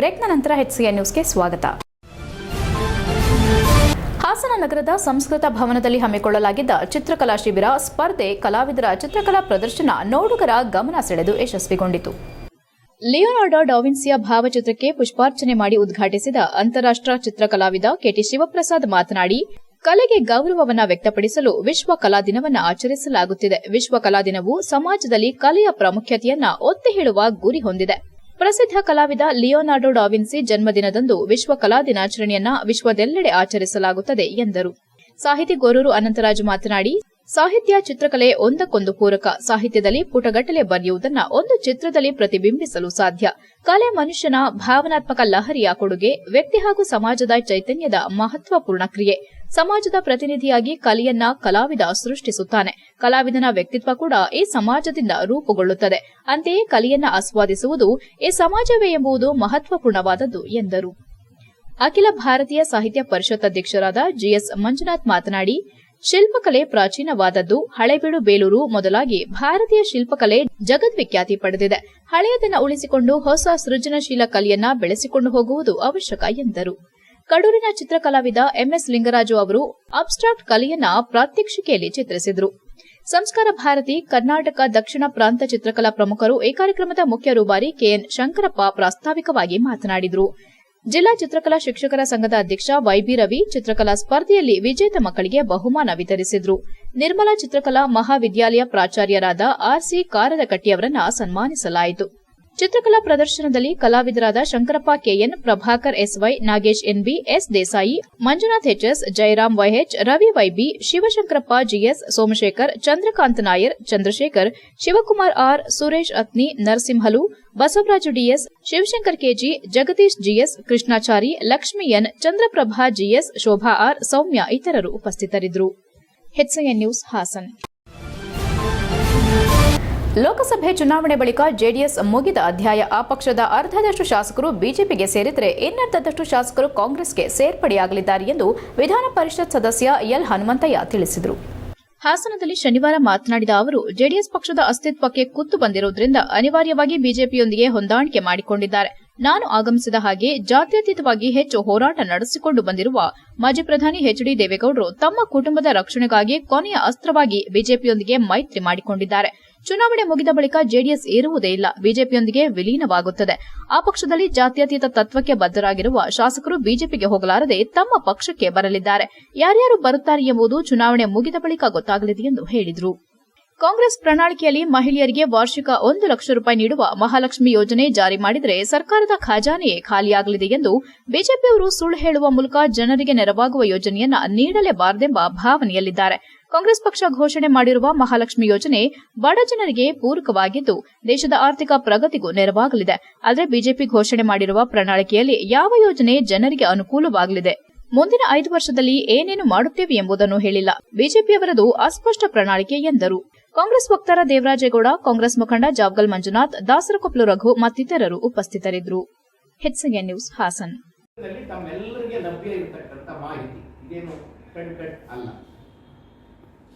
ಬ್ರೇಕ್ನ ನಂತರ ಹೆಚ್ಸಿಎ ನ್ಯೂಸ್ಗೆ ಸ್ವಾಗತ. ಹಾಸನ ನಗರದ ಸಂಸ್ಕೃತ ಭವನದಲ್ಲಿ ಹಮ್ಮಿಕೊಳ್ಳಲಾಗಿದ್ದ ಚಿತ್ರಕಲಾ ಶಿಬಿರ ಸ್ಪರ್ಧೆ ಕಲಾವಿದರ ಚಿತ್ರಕಲಾ ಪ್ರದರ್ಶನ ನೋಡುಗರ ಗಮನ ಸೆಳೆದು ಯಶಸ್ವಿಗೊಂಡಿತು. ಲಿಯೋನಾರ್ಡೋ ಡಾವಿನ್ಸಿಯ ಭಾವಚಿತ್ರಕ್ಕೆ ಪುಷ್ಪಾರ್ಚನೆ ಮಾಡಿ ಉದ್ಘಾಟಿಸಿದ ಅಂತಾರಾಷ್ಟ್ರ ಚಿತ್ರಕಲಾವಿದ ಕೆಟಿ ಶಿವಪ್ರಸಾದ್ ಮಾತನಾಡಿ, ಕಲೆಗೆ ಗೌರವವನ್ನು ವ್ಯಕ್ತಪಡಿಸಲು ವಿಶ್ವ ಕಲಾ ದಿನವನ್ನು ಆಚರಿಸಲಾಗುತ್ತಿದೆ. ವಿಶ್ವ ಕಲಾ ದಿನವು ಸಮಾಜದಲ್ಲಿ ಕಲೆಯ ಪ್ರಾಮುಖ್ಯತೆಯನ್ನು ಒತ್ತಿ ಹೇಳುವ ಗುರಿ ಹೊಂದಿದೆ. ಪ್ರಸಿದ್ಧ ಕಲಾವಿದ ಲಿಯೋನಾರ್ಡೋ ಡಾವಿನ್ಸಿ ಜನ್ಮದಿನದಂದು ವಿಶ್ವ ಕಲಾ ದಿನಾಚರಣೆಯನ್ನ ವಿಶ್ವದೆಲ್ಲೆಡೆ ಆಚರಿಸಲಾಗುತ್ತದೆ ಎಂದರು. ಸಾಹಿತಿ ಗೋರೂರು ಅನಂತರಾಜು ಮಾತನಾಡಿ, ಸಾಹಿತ್ಯ ಚಿತ್ರಕಲೆ ಒಂದಕ್ಕೊಂದು ಪೂರಕ ಸಾಹಿತ್ಯದಲ್ಲಿ ಪುಟಗಟ್ಟಲೆ ಬರೆಯುವುದನ್ನ ಒಂದು ಚಿತ್ರದಲ್ಲಿ ಪ್ರತಿಬಿಂಬಿಸಲು ಸಾಧ್ಯ. ಕಲೆ ಮನುಷ್ಯನ ಭಾವನಾತ್ಮಕ ಲಹರಿಯ ಕೊಡುಗೆ, ವ್ಯಕ್ತಿ ಹಾಗೂ ಸಮಾಜದ ಚೈತನ್ಯದ ಮಹತ್ವಪೂರ್ಣ ಕ್ರಿಯೆ. ಸಮಾಜದ ಪ್ರತಿನಿಧಿಯಾಗಿ ಕಲೆಯನ್ನ ಕಲಾವಿದ ಸೃಷ್ಟಿಸುತ್ತಾನೆ. ಕಲಾವಿದನ ವ್ಯಕ್ತಿತ್ವ ಕೂಡ ಈ ಸಮಾಜದಿಂದ ರೂಪುಗೊಳ್ಳುತ್ತದೆ. ಅಂತೆಯೇ ಕಲೆಯನ್ನ ಆಸ್ವಾದಿಸುವುದು ಈ ಸಮಾಜವೇ ಎಂಬುದು ಮಹತ್ವಪೂರ್ಣವಾದದ್ದು, ಎಂದರು. ಅಖಿಲ ಭಾರತೀಯ ಸಾಹಿತ್ಯ ಪರಿಷತ್ ಅಧ್ಯಕ್ಷರಾದ ಜಿಎಸ್ ಮಂಜುನಾಥ್ ಮಾತನಾಡಿ, ಶಿಲ್ಪಕಲೆ ಪ್ರಾಚೀನವಾದದ್ದು, ಹಳೆಬೀಡು ಬೇಲೂರು ಮೊದಲಾಗಿ ಭಾರತೀಯ ಶಿಲ್ಪಕಲೆ ಜಗದ್ವಿಖ್ಯಾತಿ ಪಡೆದಿದೆ. ಹಳೆಯದನ್ನು ಉಳಿಸಿಕೊಂಡು ಹೊಸ ಸೃಜನಶೀಲ ಕಲೆಯನ್ನ ಬೆಳೆಸಿಕೊಂಡು ಹೋಗುವುದು ಅವಶ್ಯಕ, ಎಂದರು. ಕಡೂರಿನ ಚಿತ್ರಕಲಾವಿದ ಎಂಎಸ್ ಲಿಂಗರಾಜು ಅವರು ಅಬ್ಸ್ಟ್ರಾಕ್ಟ್ ಕಲೆಯನ್ನ ಪ್ರಾತ್ಯಕ್ಷಿಕೆಯಲ್ಲಿ ಚಿತ್ರಿಸಿದರು. ಸಂಸ್ಕಾರ ಭಾರತಿ, ಕರ್ನಾಟಕ ದಕ್ಷಿಣ ಪ್ರಾಂತ ಚಿತ್ರಕಲಾ ಪ್ರಮುಖರು ಈ ಕಾರ್ಯಕ್ರಮದ ಮುಖ್ಯ ರೂಬಾರಿ ಕೆಎನ್ ಶಂಕರಪ್ಪ ಪ್ರಾಸ್ತಾವಿಕವಾಗಿ ಮಾತನಾಡಿದರು. ಜಿಲ್ಲಾ ಚಿತ್ರಕಲಾ ಶಿಕ್ಷಕರ ಸಂಘದ ಅಧ್ಯಕ್ಷ ವೈಬಿ ರವಿ ಚಿತ್ರಕಲಾ ಸ್ಪರ್ಧೆಯಲ್ಲಿ ವಿಜೇತ ಮಕ್ಕಳಿಗೆ ಬಹುಮಾನ ವಿತರಿಸಿದರು. ನಿರ್ಮಲಾ ಚಿತ್ರಕಲಾ ಮಹಾವಿದ್ಯಾಲಯ ಪ್ರಾಚಾರ್ಯರಾದ ಆರ್ಸಿ ಕಾರದಕಟ್ಟಿಯವರನ್ನ ಸನ್ಮಾನಿಸಲಾಯಿತು. ಚಿತ್ರಕಲಾ ಪ್ರದರ್ಶನದಲ್ಲಿ ಕಲಾವಿದರಾದ Shankarappa KN, Prabhakar SY, Nagesh NB, S Desai, Manjunath HS Jayaram YH Ravi YB, Shivashankarappa GS, Somashekhar, Chandrakant Nair, Chandrashekhar, Shivakumar R, Suresh Athni, Narasimhalu, Basavaraju DS, Shivashankar KG, Jagadish GS, Krishnachari, Lakshmi N, Chandraprabha GS, Shobha R, Soumya ಇತರರು ಉಪಸ್ಥಿತರಿದ್ದರು. HN news Haasan. ಲೋಕಸಭೆ ಚುನಾವಣೆ ಬಳಿಕ JDS ಮುಗಿದ ಅಧ್ಯಾಯ, ಆ ಪಕ್ಷದ ಅರ್ಧದಷ್ಟು ಶಾಸಕರು ಬಿಜೆಪಿಗೆ ಸೇರಿದರೆ ಇನ್ನರ್ಧದಷ್ಟು ಶಾಸಕರು ಕಾಂಗ್ರೆಸ್ಗೆ ಸೇರ್ಪಡೆಯಾಗಲಿದ್ದಾರೆ ಎಂದು ವಿಧಾನ ಪರಿಷತ್ ಸದಸ್ಯ ಎಲ್ ಹನುಮಂತಯ್ಯ ತಿಳಿಸಿದರು. ಹಾಸನದಲ್ಲಿ ಶನಿವಾರ ಮಾತನಾಡಿದ ಅವರು, ಜೆಡಿಎಸ್ ಪಕ್ಷದ ಅಸ್ತಿತ್ವಕ್ಕೆ ಕುತ್ತು ಬಂದಿರುವುದರಿಂದ ಅನಿವಾರ್ಯವಾಗಿ ಬಿಜೆಪಿಯೊಂದಿಗೆ ಹೊಂದಾಣಿಕೆ ಮಾಡಿಕೊಂಡಿದ್ದಾರೆ. ನಾನು ಆಗಮಿಸಿದ ಹಾಗೆ ಜಾತ್ಯತೀತವಾಗಿ ಹೆಚ್ಚು ಹೋರಾಟ ನಡೆಸಿಕೊಂಡು ಬಂದಿರುವ ಮಾಜಿ ಪ್ರಧಾನಿ ಎಚ್ ಡಿ ದೇವೇಗೌಡರು ತಮ್ಮ ಕುಟುಂಬದ ರಕ್ಷಣೆಗಾಗಿ ಕೊನೆಯ ಅಸ್ತ್ರವಾಗಿ ಬಿಜೆಪಿಯೊಂದಿಗೆ ಮೈತ್ರಿ ಮಾಡಿಕೊಂಡಿದ್ದಾರೆ. ಚುನಾವಣೆ ಮುಗಿದ ಬಳಿಕ ಜೆಡಿಎಸ್ ಏರುವುದೇ ಇಲ್ಲ. ಬಿಜೆಪಿಯೊಂದಿಗೆ ವಿಲೀನವಾಗುತ್ತದೆ. ಆ ಪಕ್ಷದಲ್ಲಿ ಜಾತ್ಯತೀತ ತತ್ವಕ್ಕೆ ಬದ್ಧರಾಗಿರುವ ಶಾಸಕರು ಬಿಜೆಪಿಗೆ ಹೋಗಲಾರದೆ ತಮ್ಮ ಪಕ್ಷಕ್ಕೆ ಬರಲಿದ್ದಾರೆ. ಯಾರ್ಯಾರು ಬರುತ್ತಾರೆ ಎಂಬುದು ಚುನಾವಣೆ ಮುಗಿದ ಬಳಿಕ ಗೊತ್ತಾಗಲಿದೆ ಎಂದು ಹೇಳಿದರು. ಕಾಂಗ್ರೆಸ್ ಪ್ರಣಾಳಿಕೆಯಲ್ಲಿ ಮಹಿಳೆಯರಿಗೆ ವಾರ್ಷಿಕ ಒಂದು ಲಕ್ಷ ರೂಪಾಯಿ ನೀಡುವ ಮಹಾಲಕ್ಷ್ಮಿ ಯೋಜನೆ ಜಾರಿ ಮಾಡಿದರೆ ಸರ್ಕಾರದ ಖಜಾನೆಯೇ ಖಾಲಿಯಾಗಲಿದೆ ಎಂದು ಬಿಜೆಪಿಯವರು ಸುಳ್ಳು ಹೇಳುವ ಮೂಲಕ ಜನರಿಗೆ ನೆರವಾಗುವ ಯೋಜನೆಯನ್ನ ನೀಡಲೇಬಾರದೆಂಬ ಭಾವನೆಯಲ್ಲಿದ್ದಾರೆ. ಕಾಂಗ್ರೆಸ್ ಪಕ್ಷ ಘೋಷಣೆ ಮಾಡಿರುವ ಮಹಾಲಕ್ಷ್ಮಿ ಯೋಜನೆ ಬಡ ಜನರಿಗೆ ಪೂರಕವಾಗಿದ್ದು, ದೇಶದ ಆರ್ಥಿಕ ಪ್ರಗತಿಗೂ ನೆರವಾಗಲಿದೆ. ಆದರೆ ಬಿಜೆಪಿ ಘೋಷಣೆ ಮಾಡಿರುವ ಪ್ರಣಾಳಿಕೆಯಲ್ಲಿ ಯಾವ ಯೋಜನೆ ಜನರಿಗೆ ಅನುಕೂಲವಾಗಲಿದೆ? ಮುಂದಿನ ಐದು ವರ್ಷದಲ್ಲಿ ಏನೇನು ಮಾಡುತ್ತೇವೆ ಎಂಬುದನ್ನು ಹೇಳಿಲ್ಲ. ಬಿಜೆಪಿಯವರದು ಅಸ್ಪಷ್ಟ ಪ್ರಣಾಳಿಕೆ ಎಂದರು. ಕಾಂಗ್ರೆಸ್ ವಕ್ತಾರ ದೇವರಾಜೇಗೌಡ ಕಾಂಗ್ರೆಸ್ ಮುಖಂಡ ಜಾವಗಲ್ ಮಂಜುನಾಥ್ ದಾಸರಕೊಪ್ಪಲು ರಘು ಮತ್ತಿತರರು ಉಪಸ್ಥಿತರಿದ್ದರು. ಹೆಚ್ಸಿಗೆ ನ್ಯೂಸ್ ಹಾಸನ್.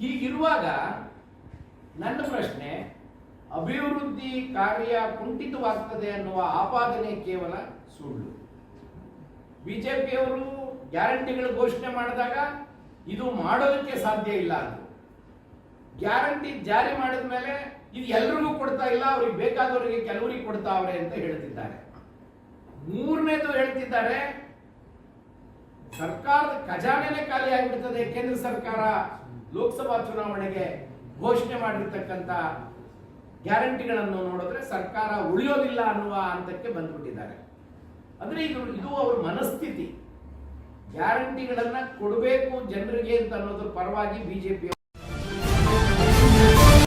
ಹೀಗಿರುವಾಗ ನನ್ನ ಪ್ರಶ್ನೆ, ಅಭಿವೃದ್ಧಿ ಕಾರ್ಯ ಕುಂಠಿತವಾಗ್ತದೆ ಅನ್ನುವ ಆಪಾದನೆ ಕೇವಲ ಸುಳ್ಳು. ಬಿಜೆಪಿಯವರು ಗ್ಯಾರಂಟಿಗಳು ಘೋಷಣೆ ಮಾಡಿದಾಗ ಇದು ಮಾಡೋದಕ್ಕೆ ಸಾಧ್ಯ ಇಲ್ಲ ಅದು. ಗ್ಯಾರಂಟಿ ಜಾರಿ ಮಾಡಿದ ಮೇಲೆ ಇದು ಎಲ್ರಿಗೂ ಕೊಡ್ತಾ ಇಲ್ಲ, ಅವ್ರಿಗೆ ಬೇಕಾದವರಿಗೆ ಕೆಲವರಿಗೆ ಕೊಡ್ತಾವ್ರೆ ಅಂತ ಹೇಳ್ತಿದ್ದಾರೆ. ಮೂರನೇದು ಹೇಳ್ತಿದ್ದಾರೆ, ಸರ್ಕಾರದ ಖಜಾನೆನೇ ಖಾಲಿ ಆಗಿಬಿಡ್ತದೆ, ಕೇಂದ್ರ ಸರ್ಕಾರ ಲೋಕಸಭಾ ಚುನಾವಣೆಗೆ ಘೋಷಣೆ ಮಾಡಿರ್ತಕ್ಕಂಥ ಗ್ಯಾರಂಟಿಗಳನ್ನು ನೋಡಿದ್ರೆ ಸರ್ಕಾರ ಉಳಿಯೋದಿಲ್ಲ ಅನ್ನುವ ಹಂತಕ್ಕೆ ಬಂದ್ಬಿಟ್ಟಿದ್ದಾರೆ. ಅಂದ್ರೆ ಇದು ಇದು ಅವ್ರ ಮನಸ್ಥಿತಿ. ಗ್ಯಾರಂಟಿಗಳನ್ನ ಕೊಡಬೇಕು ಜನರಿಗೆ ಅಂತ ಅನ್ನೋದ್ರ ಪರವಾಗಿ ಬಿಜೆಪಿ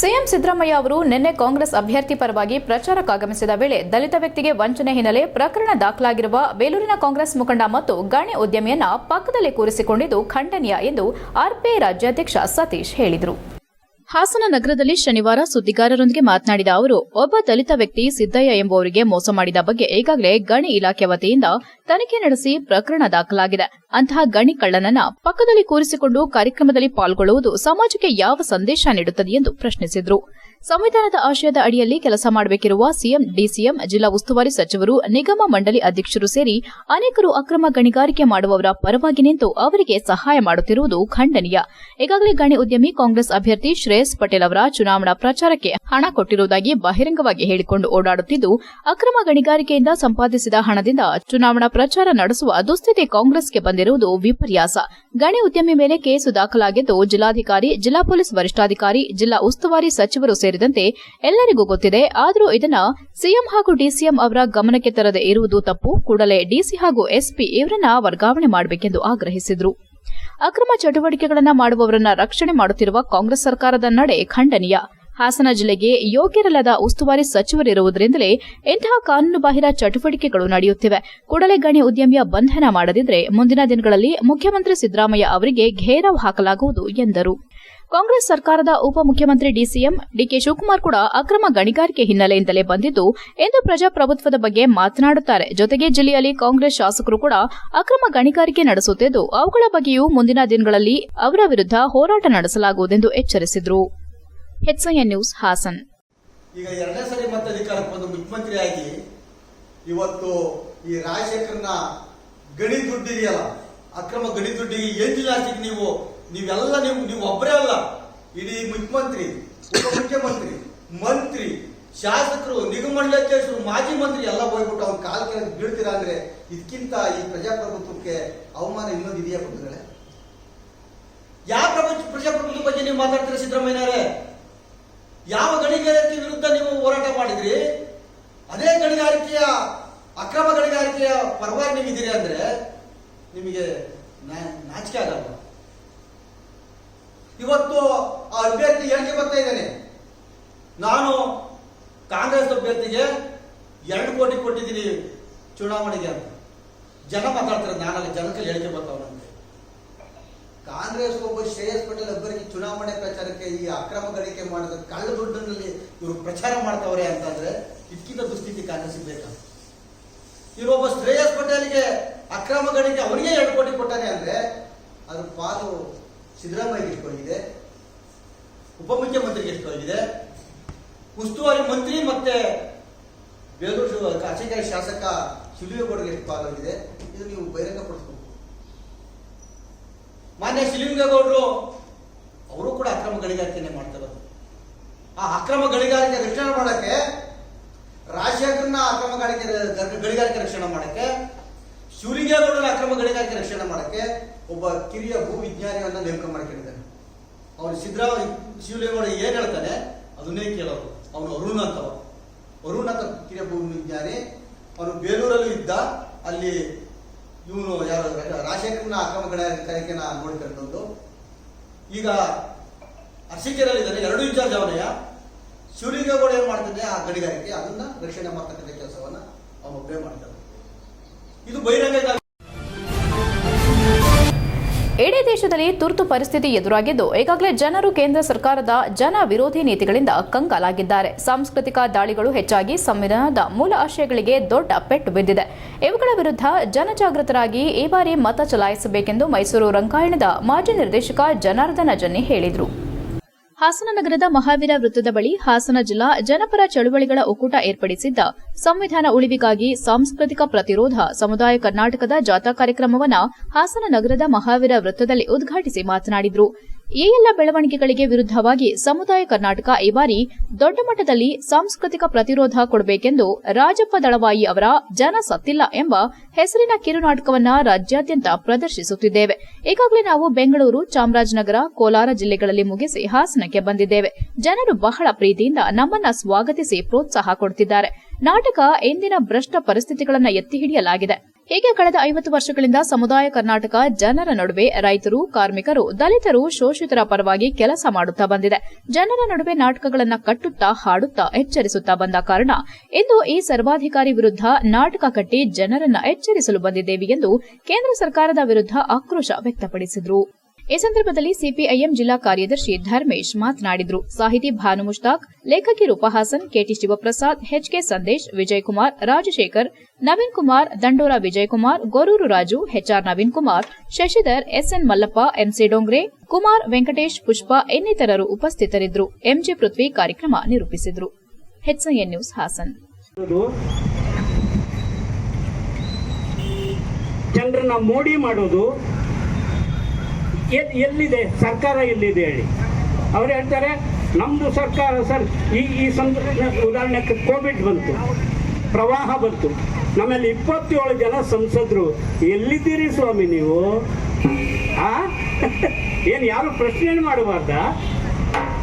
ಸಿಎಂ ಸಿದ್ದರಾಮಯ್ಯ ಅವರು ನಿನ್ನೆ ಕಾಂಗ್ರೆಸ್ ಅಭ್ಯರ್ಥಿ ಪರವಾಗಿ ಪ್ರಚಾರಕ್ಕಾಗಮಿಸಿದ ವೇಳೆ ದಲಿತ ವ್ಯಕ್ತಿಗೆ ವಂಚನೆ ಹಿನ್ನೆಲೆ ಪ್ರಕರಣ ದಾಖಲಾಗಿರುವ ಬೇಲೂರಿನ ಕಾಂಗ್ರೆಸ್ ಮುಖಂಡ ಮತ್ತು ಗಣಿ ಉದ್ಯಮಿಯನ್ನ ಪಕ್ಕದಲ್ಲಿ ಕೂರಿಸಿಕೊಂಡಿದ್ದು ಖಂಡನೀಯ ಎಂದು ಆರ್ಪಿಐ ರಾಜ್ಯಾಧ್ಯಕ್ಷ ಸತೀಶ್ ಹೇಳಿದರು. ಹಾಸನ ನಗರದಲ್ಲಿ ಶನಿವಾರ ಸುದ್ದಿಗಾರರೊಂದಿಗೆ ಮಾತನಾಡಿದ ಅವರು, ಒಬ್ಬ ದಲಿತ ವ್ಯಕ್ತಿ ಸಿದ್ದಯ್ಯ ಎಂಬುವರಿಗೆ ಮೋಸ ಮಾಡಿದ ಬಗ್ಗೆ ಈಗಾಗಲೇ ಗಣಿ ಇಲಾಖೆ ವತಿಯಿಂದ ತನಿಖೆ ನಡೆಸಿ ಪ್ರಕರಣ ದಾಖಲಾಗಿದೆ. ಅಂತಹ ಗಣಿ ಕಳ್ಳನನ್ನ ಪಕ್ಕದಲ್ಲಿ ಕೂರಿಸಿಕೊಂಡು ಕಾರ್ಯಕ್ರಮದಲ್ಲಿ ಪಾಲ್ಗೊಳ್ಳುವುದು ಸಮಾಜಕ್ಕೆ ಯಾವ ಸಂದೇಶ ನೀಡುತ್ತದೆ ಎಂದು ಪ್ರಶ್ನಿಸಿದರು. ಸಂವಿಧಾನದ ಆಶಯದ ಅಡಿಯಲ್ಲಿ ಕೆಲಸ ಮಾಡಬೇಕಿರುವ ಸಿಎಂ, ಡಿಸಿಎಂ, ಜಿಲ್ಲಾ ಉಸ್ತುವಾರಿ ಸಚಿವರು, ನಿಗಮ ಮಂಡಳಿ ಅಧ್ಯಕ್ಷರು ಸೇರಿ ಅನೇಕರು ಅಕ್ರಮ ಗಣಿಗಾರಿಕೆ ಮಾಡುವವರ ಪರವಾಗಿ ನಿಂತು ಅವರಿಗೆ ಸಹಾಯ ಮಾಡುತ್ತಿರುವುದು ಖಂಡನೀಯ. ಈಗಾಗಲೇ ಗಣಿ ಉದ್ಯಮಿ, ಕಾಂಗ್ರೆಸ್ ಅಭ್ಯರ್ಥಿ ಶ್ರೇಯಸ್ ಪಟೇಲ್ ಅವರ ಚುನಾವಣಾ ಪ್ರಚಾರಕ್ಕೆ ಹಣ ಕೊಟ್ಟಿರುವುದಾಗಿ ಬಹಿರಂಗವಾಗಿ ಹೇಳಿಕೊಂಡು ಓಡಾಡುತ್ತಿದ್ದು, ಅಕ್ರಮ ಗಣಿಗಾರಿಕೆಯಿಂದ ಸಂಪಾದಿಸಿದ ಹಣದಿಂದ ಚುನಾವಣಾ ಪ್ರಚಾರ ನಡೆಸುವ ದುಸ್ಥಿತಿ ಕಾಂಗ್ರೆಸ್ಗೆ ಬಂದಿರುವುದು ವಿಪರ್ಯಾಸ. ಗಣಿ ಉದ್ಯಮಿ ಮೇಲೆ ಕೇಸು ದಾಖಲಾಗಿದ್ದು, ಜಿಲ್ಲಾಧಿಕಾರಿ, ಜಿಲ್ಲಾ ಪೊಲೀಸ್ ವರಿಷ್ಠಾಧಿಕಾರಿ, ಜಿಲ್ಲಾ ಉಸ್ತುವಾರಿ ಸಚಿವರು ಸೇರಿದಂತೆ ಎಲ್ಲರಿಗೂ ಗೊತ್ತಿದೆ. ಆದರೂ ಇದನ್ನ ಸಿಎಂ ಹಾಗೂ ಡಿಸಿಎಂ ಅವರ ಗಮನಕ್ಕೆ ತರದೆ ಇರುವುದು ತಪ್ಪು. ಕೂಡಲೇ ಡಿಸಿ ಹಾಗೂ ಎಸ್ಪಿ ಇವರನ್ನ ವರ್ಗಾವಣೆ ಮಾಡಬೇಕೆಂದು ಆಗ್ರಹಿಸಿದರು. ಅಕ್ರಮ ಚಟುವಟಿಕೆಗಳನ್ನು ಮಾಡುವವರನ್ನ ರಕ್ಷಣೆ ಮಾಡುತ್ತಿರುವ ಕಾಂಗ್ರೆಸ್ ಸರ್ಕಾರದ ನಡೆ ಖಂಡನೀಯ. ಹಾಸನ ಜಿಲ್ಲೆಗೆ ಯೋಗ್ಯರಲ್ಲದ ಉಸ್ತುವಾರಿ ಸಚಿವರಿರುವುದರಿಂದಲೇ ಇಂತಹ ಕಾನೂನುಬಾಹಿರ ಚಟುವಟಿಕೆಗಳು ನಡೆಯುತ್ತಿವೆ. ಕೂಡಲೇ ಗಣಿ ಉದ್ಯಮಿಯ ಬಂಧನ ಮಾಡದಿದ್ದರೆ ಮುಂದಿನ ದಿನಗಳಲ್ಲಿ ಮುಖ್ಯಮಂತ್ರಿ ಸಿದ್ದರಾಮಯ್ಯ ಅವರಿಗೆ ಘೇರಾವ್ ಹಾಕಲಾಗುವುದು ಎಂದರು. ಕಾಂಗ್ರೆಸ್ ಸರ್ಕಾರದ ಉಪಮುಖ್ಯಮಂತ್ರಿ ಡಿಸಿಎಂ ಡಿಕೆ ಶಿವಕುಮಾರ್ ಕೂಡ ಅಕ್ರಮ ಗಣಿಗಾರಿಕೆ ಹಿನ್ನೆಲೆಯಿಂದಲೇ ಬಂದಿದ್ದು ಎಂದು ಪ್ರಜಾಪ್ರಭುತ್ವದ ಬಗ್ಗೆ ಮಾತನಾಡುತ್ತಾರೆ. ಜೊತೆಗೆ ಜಿಲ್ಲೆಯಲ್ಲಿ ಕಾಂಗ್ರೆಸ್ ಶಾಸಕರು ಕೂಡ ಅಕ್ರಮ ಗಣಿಗಾರಿಕೆ ನಡೆಸುತ್ತಿದ್ದು, ಅವುಗಳ ಬಗ್ಗೆಯೂ ಮುಂದಿನ ದಿನಗಳಲ್ಲಿ ಅವರ ವಿರುದ್ಧ ಹೋರಾಟ ನಡೆಸಲಾಗುವುದೆಂದು ಎಚ್ಚರಿಸಿದರು. ನ್ಯೂಸ್, ಹಾಸನ್. ಈಗ ಎರಡನೇ ಸರಿ ಮತ್ತೆ ಅಧಿಕಾರಕ್ಕೆ ಮುಖ್ಯಮಂತ್ರಿಯಾಗಿ ಇವತ್ತು ಈ ರಾಜಶೇಖರ್ನ ಗಣಿ ದುಡ್ಡಿದೆಯಲ್ಲ ಅಕ್ರಮ ಗಣಿ ದುಡ್ಡಿಗೆ ಜಾಸ್ತಿಗೆ ನೀವು ನೀವೆಲ್ಲ ನೀವು ನೀವು ಒಬ್ಬರೇ ಅಲ್ಲ. ಇಡೀ ಮುಖ್ಯಮಂತ್ರಿ, ಉಪಮುಖ್ಯಮಂತ್ರಿ, ಮಂತ್ರಿ, ಶಾಸಕರು ನಿಗಮ ಮಂಡಲಾಧ್ಯಕ್ಷರು ಮಾಜಿ ಮಂತ್ರಿ ಎಲ್ಲ ಹೋಗ್ಬಿಟ್ಟು ಅವ್ನ ಕಾಲ್ ಕೆಳಗೆ ಬೀಳ್ತೀರಾ ಅಂದ್ರೆ ಇದಕ್ಕಿಂತ ಈ ಪ್ರಜಾಪ್ರಭುತ್ವಕ್ಕೆ ಅವಮಾನ ಇನ್ನೊಂದು ಇದೆಯಾ ಬಂಧುಗಳೇ? ಯಾವ ಪ್ರಪಂಚ ಪ್ರಜಾಪ್ರಭುತ್ವ ಬಗ್ಗೆ ನೀವು ಮಾತಾಡ್ತೀರಾ ಸಿದ್ದರಾಮಯ್ಯನವರೇ? ಯಾವ ಗಣಿಗಾರಿಕೆ ವಿರುದ್ಧ ನೀವು ಹೋರಾಟ ಮಾಡಿದ್ರಿ? ಅದೇ ಗಣಿಗಾರಿಕೆಯ, ಅಕ್ರಮ ಗಣಿಗಾರಿಕೆಯ ಪರವಾಗಿ ನೀವಿದ್ದೀರಿ ಅಂದ್ರೆ ನಿಮಗೆ ನಾಚಿಕೆ ಆಗಲ್ಲ ಇವತ್ತು ಆ ಅಭ್ಯರ್ಥಿ ಹೇಳಿಕೆ ಬರ್ತಾ ಇದ್ದಾನೆ? ನಾನು ಕಾಂಗ್ರೆಸ್ ಅಭ್ಯರ್ಥಿಗೆ ಎರಡು ಕೋಟಿ ಕೊಟ್ಟಿದ್ದೀನಿ ಚುನಾವಣೆಗೆ ಅಂತ. ಜನ ಮಾತಾಡ್ತಾರೆ, ನಾನಲ್ಲ ಜನಕ್ಕೆ ಹೇಳಿಕೆ ಬರ್ತಾವಂತೆ ಕಾಂಗ್ರೆಸ್ ಒಬ್ಬ ಶ್ರೇಯಸ್ ಪಟೇಲ್ ಒಬ್ಬರಿಗೆ ಚುನಾವಣೆ ಪ್ರಚಾರಕ್ಕೆ ಈ ಅಕ್ರಮ ಗಳಿಕೆ ಮಾಡಿದ, ಕಳ್ಳ ದುಡ್ಡಿನಲ್ಲಿ ಇವರು ಪ್ರಚಾರ ಮಾಡ್ತಾವ್ರೆ ಅಂತಂದ್ರೆ ಇದಕ್ಕಿಂತ ದುಸ್ಥಿತಿ ಕಾಂಗ್ರೆಸ್ ಬೇಕಾ? ಇವರೊಬ್ಬ ಶ್ರೇಯಸ್ ಪಟೇಲ್ಗೆ ಅಕ್ರಮ ಗಳಿಕೆ ಅವರಿಗೆ ಎರಡು ಕೋಟಿ ಕೊಟ್ಟಾನೆ ಅಂದ್ರೆ, ಅದ್ರ ಪಾಲು ಸಿದ್ದರಾಮಯ್ಯಗೆ ಎಷ್ಟು ಹೋಗಿದೆ ಉಪಮುಖ್ಯಮಂತ್ರಿಗೆ ಎಷ್ಟು ಹೋಗಿದೆ ಉಸ್ತುವಾರಿ ಮಂತ್ರಿ ಮತ್ತೆ ಬೇಲೂರು ಅಚೇಕಾರಿ ಶಾಸಕ ಶಿವಲಿಂಗೇಗೌಡರಿಗೆ ಎಷ್ಟು ಪಾಲಾಗಿದೆ ಇದು ನೀವು ಬಹಿರಂಗಪಡಿಸಬೇಕು ಮಾನ್ಯ ಶಿಲಿಂಗೇಗೌಡರು ಅವರು ಕೂಡ ಅಕ್ರಮ ಗಣಿಗಾರಿಕೆಯನ್ನೇ ಮಾಡ್ತಾರೆ ಆ ಅಕ್ರಮ ಗಣಿಗಾರಿಕೆ ರಕ್ಷಣೆ ಮಾಡಕ್ಕೆ ರಾಜಶೇಖರನ್ನ ಅಕ್ರಮ ಗಣಿಗಾರಿಕೆ ರಕ್ಷಣೆ ಮಾಡಕ್ಕೆ ಶಿವಲಿಂಗೇಗೌಡರ ಅಕ್ರಮ ಗಣಿಗಾರಿಕೆ ರಕ್ಷಣೆ ಮಾಡಕ್ಕೆ ಒಬ್ಬ ಕಿರಿಯ ಭೂ ವಿಜ್ಞಾನಿಯನ್ನ ನೇಮಕ ಮಾಡ್ಕೊಂಡಿದ್ದಾನೆ. ಅವನು ಸಿದ್ದರಾಮಯ್ಯ ಶಿವಲಿಂಗೌಡ ಏನ್ ಹೇಳ್ತಾನೆ, ಅದನ್ನೇ ಕೇಳೋರು. ಅವನು ಅರುಣ್ ಅಂತವ ಅರುಣ್ ಅಂತ ಕಿರಿಯ ಭೂ ವಿಜ್ಞಾನಿ ಅವನು ಬೇಲೂರಲ್ಲೂ ಇದ್ದ, ಅಲ್ಲಿ ಇವನು ಯಾರು, ರಾಜಶೇಖರನ ಅಕ್ರಮ ಗಣಿಗಾರಿಕೆನ ನೋಡ್ಕೊಂಡು ಈಗ ಅರಸೀಕೆರೆಯಲ್ಲಿದ್ದಾನೆ, ಎರಡು ಇನ್ಚಾರ್ಜ್ ಅವನಯ್ಯ. ಶಿವಲಿಂಗೇಗೌಡ ಏನ್ ಮಾಡ್ತಾನೆ, ಆ ಗಣಿಗಾರಿಕೆ, ಅದನ್ನ ರಕ್ಷಣೆ ಮಾಡ್ತಕ್ಕಂಥ ಕೆಲಸವನ್ನ ಅವನು ಒಬ್ಬರೇ ಮಾಡ್ತಾನೆ. ಇದು ಬಹಿರಂಗ ಇಡೀ ದೇಶದಲ್ಲಿ ತುರ್ತು ಪರಿಸ್ಥಿತಿ ಎದುರಾಗಿದ್ದು, ಈಗಾಗಲೇ ಜನರು ಕೇಂದ್ರ ಸರ್ಕಾರದ ಜನ ವಿರೋಧಿ ನೀತಿಗಳಿಂದ ಕಂಗಾಲಾಗಿದ್ದಾರೆ. ಸಾಂಸ್ಕೃತಿಕ ದಾಳಿಗಳು ಹೆಚ್ಚಾಗಿ ಸಂವಿಧಾನದ ಮೂಲ ಆಶಯಗಳಿಗೆ ದೊಡ್ಡ ಪೆಟ್ಟು ಬಿದ್ದಿದೆ. ಇವುಗಳ ವಿರುದ್ಧ ಜನಜಾಗೃತರಾಗಿ ಈ ಬಾರಿ ಮತ ಚಲಾಯಿಸಬೇಕೆಂದು ಮೈಸೂರು ರಂಗಾಯಣದ ಮಾಜಿ ನಿರ್ದೇಶಕ ಜನಾರ್ದನ ಜನ್ನಿ ಹೇಳಿದರು. ಹಾಸನ ನಗರದ ಮಹಾವೀರ ವೃತ್ತದ ಬಳಿ ಹಾಸನ ಜಿಲ್ಲಾ ಜನಪರ ಚಳುವಳಿಗಳ ಒಕ್ಕೂಟ ಏರ್ಪಡಿಸಿದ್ದ ಸಂವಿಧಾನ ಉಳಿವಿಗಾಗಿ ಸಾಂಸ್ಕೃತಿಕ ಪ್ರತಿರೋಧ ಸಮುದಾಯ ಕರ್ನಾಟಕದ ಜಾಥಾ ಕಾರ್ಯಕ್ರಮವನ್ನು ಹಾಸನ ನಗರದ ಮಹಾವೀರ ವೃತ್ತದಲ್ಲಿ ಉದ್ಘಾಟಿಸಿ ಮಾತನಾಡಿದರು. ಈ ಎಲ್ಲ ಬೆಳವಣಿಗೆಗಳಿಗೆ ವಿರುದ್ಧವಾಗಿ ಸಮುದಾಯ ಕರ್ನಾಟಕ ಈ ಬಾರಿ ದೊಡ್ಡ ಮಟ್ಟದಲ್ಲಿ ಸಾಂಸ್ಕೃತಿಕ ಪ್ರತಿರೋಧ ಕೊಡಬೇಕೆಂದು ರಾಜಪ್ಪ ದಳವಾಯಿ ಅವರ ಜನ ಸತ್ತಿಲ್ಲ ಎಂಬ ಹೆಸರಿನ ಕಿರುನಾಟಕವನ್ನ ರಾಜ್ಯಾದ್ಯಂತ ಪ್ರದರ್ಶಿಸುತ್ತಿದ್ದೇವೆ. ಈಗಾಗಲೇ ನಾವು ಬೆಂಗಳೂರು, ಚಾಮರಾಜನಗರ, ಕೋಲಾರ ಜಿಲ್ಲೆಗಳಲ್ಲಿ ಮುಗಿಸಿ ಹಾಸನಕ್ಕೆ ಬಂದಿದ್ದೇವೆ. ಜನರು ಬಹಳ ಪ್ರೀತಿಯಿಂದ ನಮ್ಮನ್ನ ಸ್ವಾಗತಿಸಿ ಪ್ರೋತ್ಸಾಹ ಕೊಡುತ್ತಿದ್ದಾರೆ. ನಾಟಕ ಇಂದಿನ ಭ್ರಷ್ಟ ಪರಿಸ್ಥಿತಿಗಳನ್ನು ಎತ್ತಿ ಹಿಡಿಯಲಾಗಿದೆ. ಹೀಗೆ ಕಳೆದ ಐವತ್ತು ವರ್ಷಗಳಿಂದ ಸಮುದಾಯ ಕರ್ನಾಟಕ ಜನರ ನಡುವೆ ರೈತರು, ಕಾರ್ಮಿಕರು, ದಲಿತರು ಶೋಷಿತರ ಪರವಾಗಿ ಕೆಲಸ ಮಾಡುತ್ತಾ ಬಂದಿದೆ. ಜನರ ನಡುವೆ ನಾಟಕಗಳನ್ನು ಕಟ್ಟುತ್ತಾ ಹಾಡುತ್ತಾ ಎಚ್ಚರಿಸುತ್ತಾ ಬಂದ ಕಾರಣ ಇಂದು ಈ ಸರ್ವಾಧಿಕಾರಿ ವಿರುದ್ಧ ನಾಟಕ ಕಟ್ಟಿ ಜನರನ್ನ ಎಚ್ಚರಿಸಲು ಬಂದಿದ್ದೇವೆ ಎಂದು ಕೇಂದ್ರ ಸರ್ಕಾರದ ವಿರುದ್ಧ ಆಕ್ರೋಶ ವ್ಯಕ್ತಪಡಿಸಿದರು. ಈ ಸಂದರ್ಭದಲ್ಲಿ ಸಿಪಿಐಎಂ ಜಿಲ್ಲಾ ಕಾರ್ಯದರ್ಶಿ ಧರ್ಮೇಶ್ ಮಾತನಾಡಿದರು. ಸಾಹಿತಿ ಭಾನು ಮುಷ್ತಾಕ್, ಲೇಖಕಿ Roopa Hassan K T Shivaprasad H K Sandesh Vijayakumar Rajashekar, Naveen Kumar, Dandora Vijayakumar Gorur Raju H R Naveen Kumar, Shashidhar S N Mallappa M C Dongre, Kumar Venkatesh Pushpa ಇನ್ನಿತರರು ಉಪಸ್ಥಿತರಿದ್ದರು. M G Prithvi ಕಾರ್ಯಕ್ರಮ ನಿರೂಪಿಸಿದರು. News Hassan. ಜನರನ್ನ ಮೋಡಿ ಮಾಡೋದು ಎಲ್ಲಿದೆ? ಸರ್ಕಾರ ಎಲ್ಲಿದೆ ಹೇಳಿ. ಅವ್ರು ಹೇಳ್ತಾರೆ ನಮ್ಮದು ಸರ್ಕಾರ ಸರ್, ಈ ಈ ಸಂದ ಉದಾಹರಣೆಗೆ ಕೋವಿಡ್ ಬಂತು, ಪ್ರವಾಹ ಬಂತು. ನಮ್ಮಲ್ಲಿ ಇಪ್ಪತ್ತೇಳು ಜನ ಸಂಸದರು, ಎಲ್ಲಿದ್ದೀರಿ ಸ್ವಾಮಿ ನೀವು? ಆ? (laughs) ಏನು ಯಾರು ಪ್ರಶ್ನೆ ಮಾಡಬಾರ್ದ?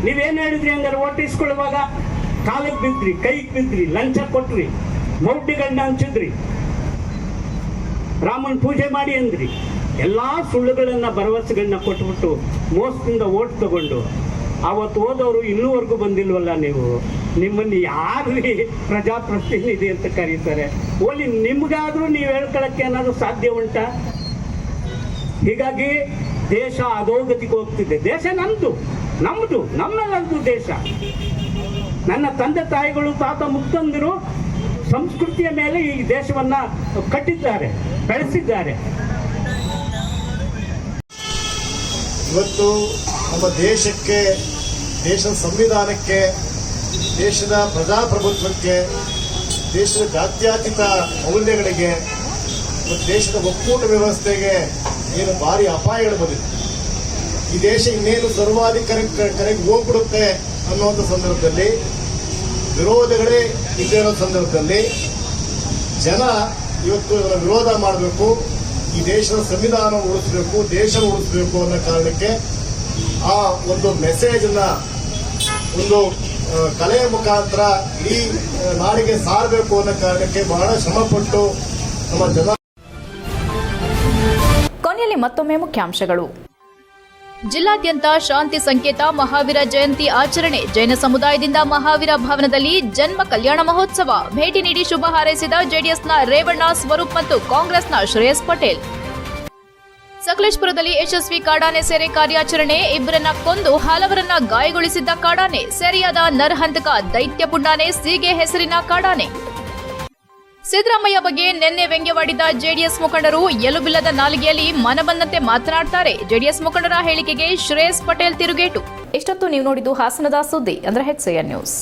ನೀವೇನು ಹೇಳಿದ್ರಿ ಹಂಗಾರೆ ಓಟ್ ಇಸ್ಕೊಳ್ಳುವಾಗ? ಕಾಲಿಗೆ ಬಿದ್ರಿ ಕೈಗೆ ಬಿದ್ರಿ ಲಂಚ ಕೊಟ್ರಿ ಮೌಢ್ಯಗಳನ್ನ ಹಂಚಿದ್ರಿ. ರಾಮನ್ ಪೂಜೆ ಮಾಡಿ ಅಂದ್ರಿ. ಎಲ್ಲಾ ಸುಳ್ಳುಗಳನ್ನು ಭರವಸೆಗಳನ್ನ ಕೊಟ್ಬಿಟ್ಟು ಮೋಸದಿಂದ ಓಟ್ ತಗೊಂಡು, ಅವತ್ತು ಹೋದವರು ಇನ್ನೂವರೆಗೂ ಬಂದಿಲ್ವಲ್ಲ ನೀವು? ನಿಮ್ಮನ್ನು ಯಾರು ಪ್ರಜಾಪ್ರತಿನಿಧಿ ಅಂತ ಕರೀತಾರೆ? ಓಲಿ ನಿಮ್ಗಾದ್ರೂ ನೀವು ಹೇಳ್ಕೊಳಕ್ಕೆ ಏನಾದ್ರು ಸಾಧ್ಯ ಉಂಟಾ? ಹೀಗಾಗಿ ದೇಶ ಅಧೋಗತಿಗೆ ಹೋಗ್ತಿದೆ. ದೇಶ ನಮ್ಮದು ನಮ್ಮದು ನಮ್ಮೆಲ್ಲರದು ದೇಶ. ನನ್ನ ತಂದೆ ತಾಯಿಗಳು ತಾತ ಮುತ್ತಂದಿರು ಸಂಸ್ಕೃತಿಯ ಮೇಲೆ ಈ ದೇಶವನ್ನ ಕಟ್ಟಿದ್ದಾರೆ, ಬೆಳೆಸಿದ್ದಾರೆ. ಇವತ್ತು ನಮ್ಮ ದೇಶಕ್ಕೆ, ದೇಶದ ಸಂವಿಧಾನಕ್ಕೆ, ದೇಶದ ಪ್ರಜಾಪ್ರಭುತ್ವಕ್ಕೆ, ದೇಶದ ಜಾತ್ಯಾತೀತ ಮೌಲ್ಯಗಳಿಗೆ, ಮತ್ತು ದೇಶದ ಒಕ್ಕೂಟ ವ್ಯವಸ್ಥೆಗೆ ಏನು ಭಾರಿ ಅಪಾಯಗಳು ಬಂದಿದೆ ಈ ದೇಶ ಇನ್ನೇನು ಸರ್ವಾಧಿಕಾರ ಕರೆಗೆ ಹೋಗ್ಬಿಡುತ್ತೆ ಅನ್ನುವಂಥ ಸಂದರ್ಭದಲ್ಲಿ, ವಿರೋಧಗಳೇ ಇರೋ ಸಂದರ್ಭದಲ್ಲಿ ಜನ ಇವತ್ತು ಇದರ ವಿರೋಧ ಮಾಡಬೇಕು. ಈ ದೇಶದ ಸಂವಿಧಾನ ಉಳಿಸಬೇಕು, ದೇಶ ಉಳಿಸಬೇಕು ಅನ್ನೋ ಕಾರಣಕ್ಕೆ ಆ ಒಂದು ಮೆಸೇಜ್ ಅನ್ನ ಒಂದು ಕಲೆಯ ಮುಖಾಂತರ ಈ ನಾಡಿಗೆ ಸಾರಬೇಕು ಅನ್ನೋ ಕಾರಣಕ್ಕೆ ಬಹಳ ಶ್ರಮಪಟ್ಟು ನಮ್ಮ ಜನ ಕೊನೆಯಲ್ಲಿ ಮತ್ತೊಮ್ಮೆ ಮುಖ್ಯಾಂಶಗಳು. ಜಿಲ್ಲಾದ್ಯಂತ ಶಾಂತಿ ಸಂಕೇತ ಮಹಾವೀರ ಜಯಂತಿ ಆಚರಣೆ ಜೈನ ಸಮುದಾಯದಿಂದ ಮಹಾವೀರ ಭವನದಲ್ಲಿ ಜನ್ಮ ಕಲ್ಯಾಣ ಮಹೋತ್ಸವ. ಭೇಟಿ ನೀಡಿ ಶುಭ ಹಾರೈಸಿದ ಜೆಡಿಎಸ್ನ ರೇವಣ್ಣ ಸ್ವರೂಪ್ ಮತ್ತು ಕಾಂಗ್ರೆಸ್ನ ಶ್ರೇಯಸ್ ಪಟೇಲ್. ಸಕಲೇಶ್ಪುರದಲ್ಲಿ ಯಶಸ್ವಿ ಕಾಡಾನೆ ಸೆರೆ ಕಾರ್ಯಾಚರಣೆ, ಇಬ್ಬರನ್ನ ಕೊಂದು ಹಲವರನ್ನ ಗಾಯಗೊಳಿಸಿದ್ದ ಕಾಡಾನೆ, ಸೆರೆಯಾದ ನರಹಂತಕ ದೈತ್ಯ ಪುಂಡಾನೆ ಸೀಗೆ ಹೆಸರಿನ ಕಾಡಾನೆ. ಸಿದ್ದರಾಮಯ್ಯ ಬಗ್ಗೆ ನಿನ್ನೆ ವ್ಯಂಗ್ಯವಾಡಿದ ಜೆಡಿಎಸ್ ಮುಖಂಡರು ಎಲುಬಿಲ್ಲದ ನಾಲಿಗೆಯಲ್ಲಿ ಮನಬಂದಂತೆ ಮಾತನಾಡ್ತಾರೆ. ಜೆಡಿಎಸ್ ಮುಖಂಡರ ಹೇಳಿಕೆಗೆ ಶ್ರೇಯಸ್ ಪಟೇಲ್ ತಿರುಗೇಟು. ಇಷ್ಟೊತ್ತು ನೀವು ನೋಡಿದ್ದು ಹಾಸನದ ಸುದ್ದಿ, ಅಂದ್ರೆ ಹೆಚ್ಎನ್ ನ್ಯೂಸ್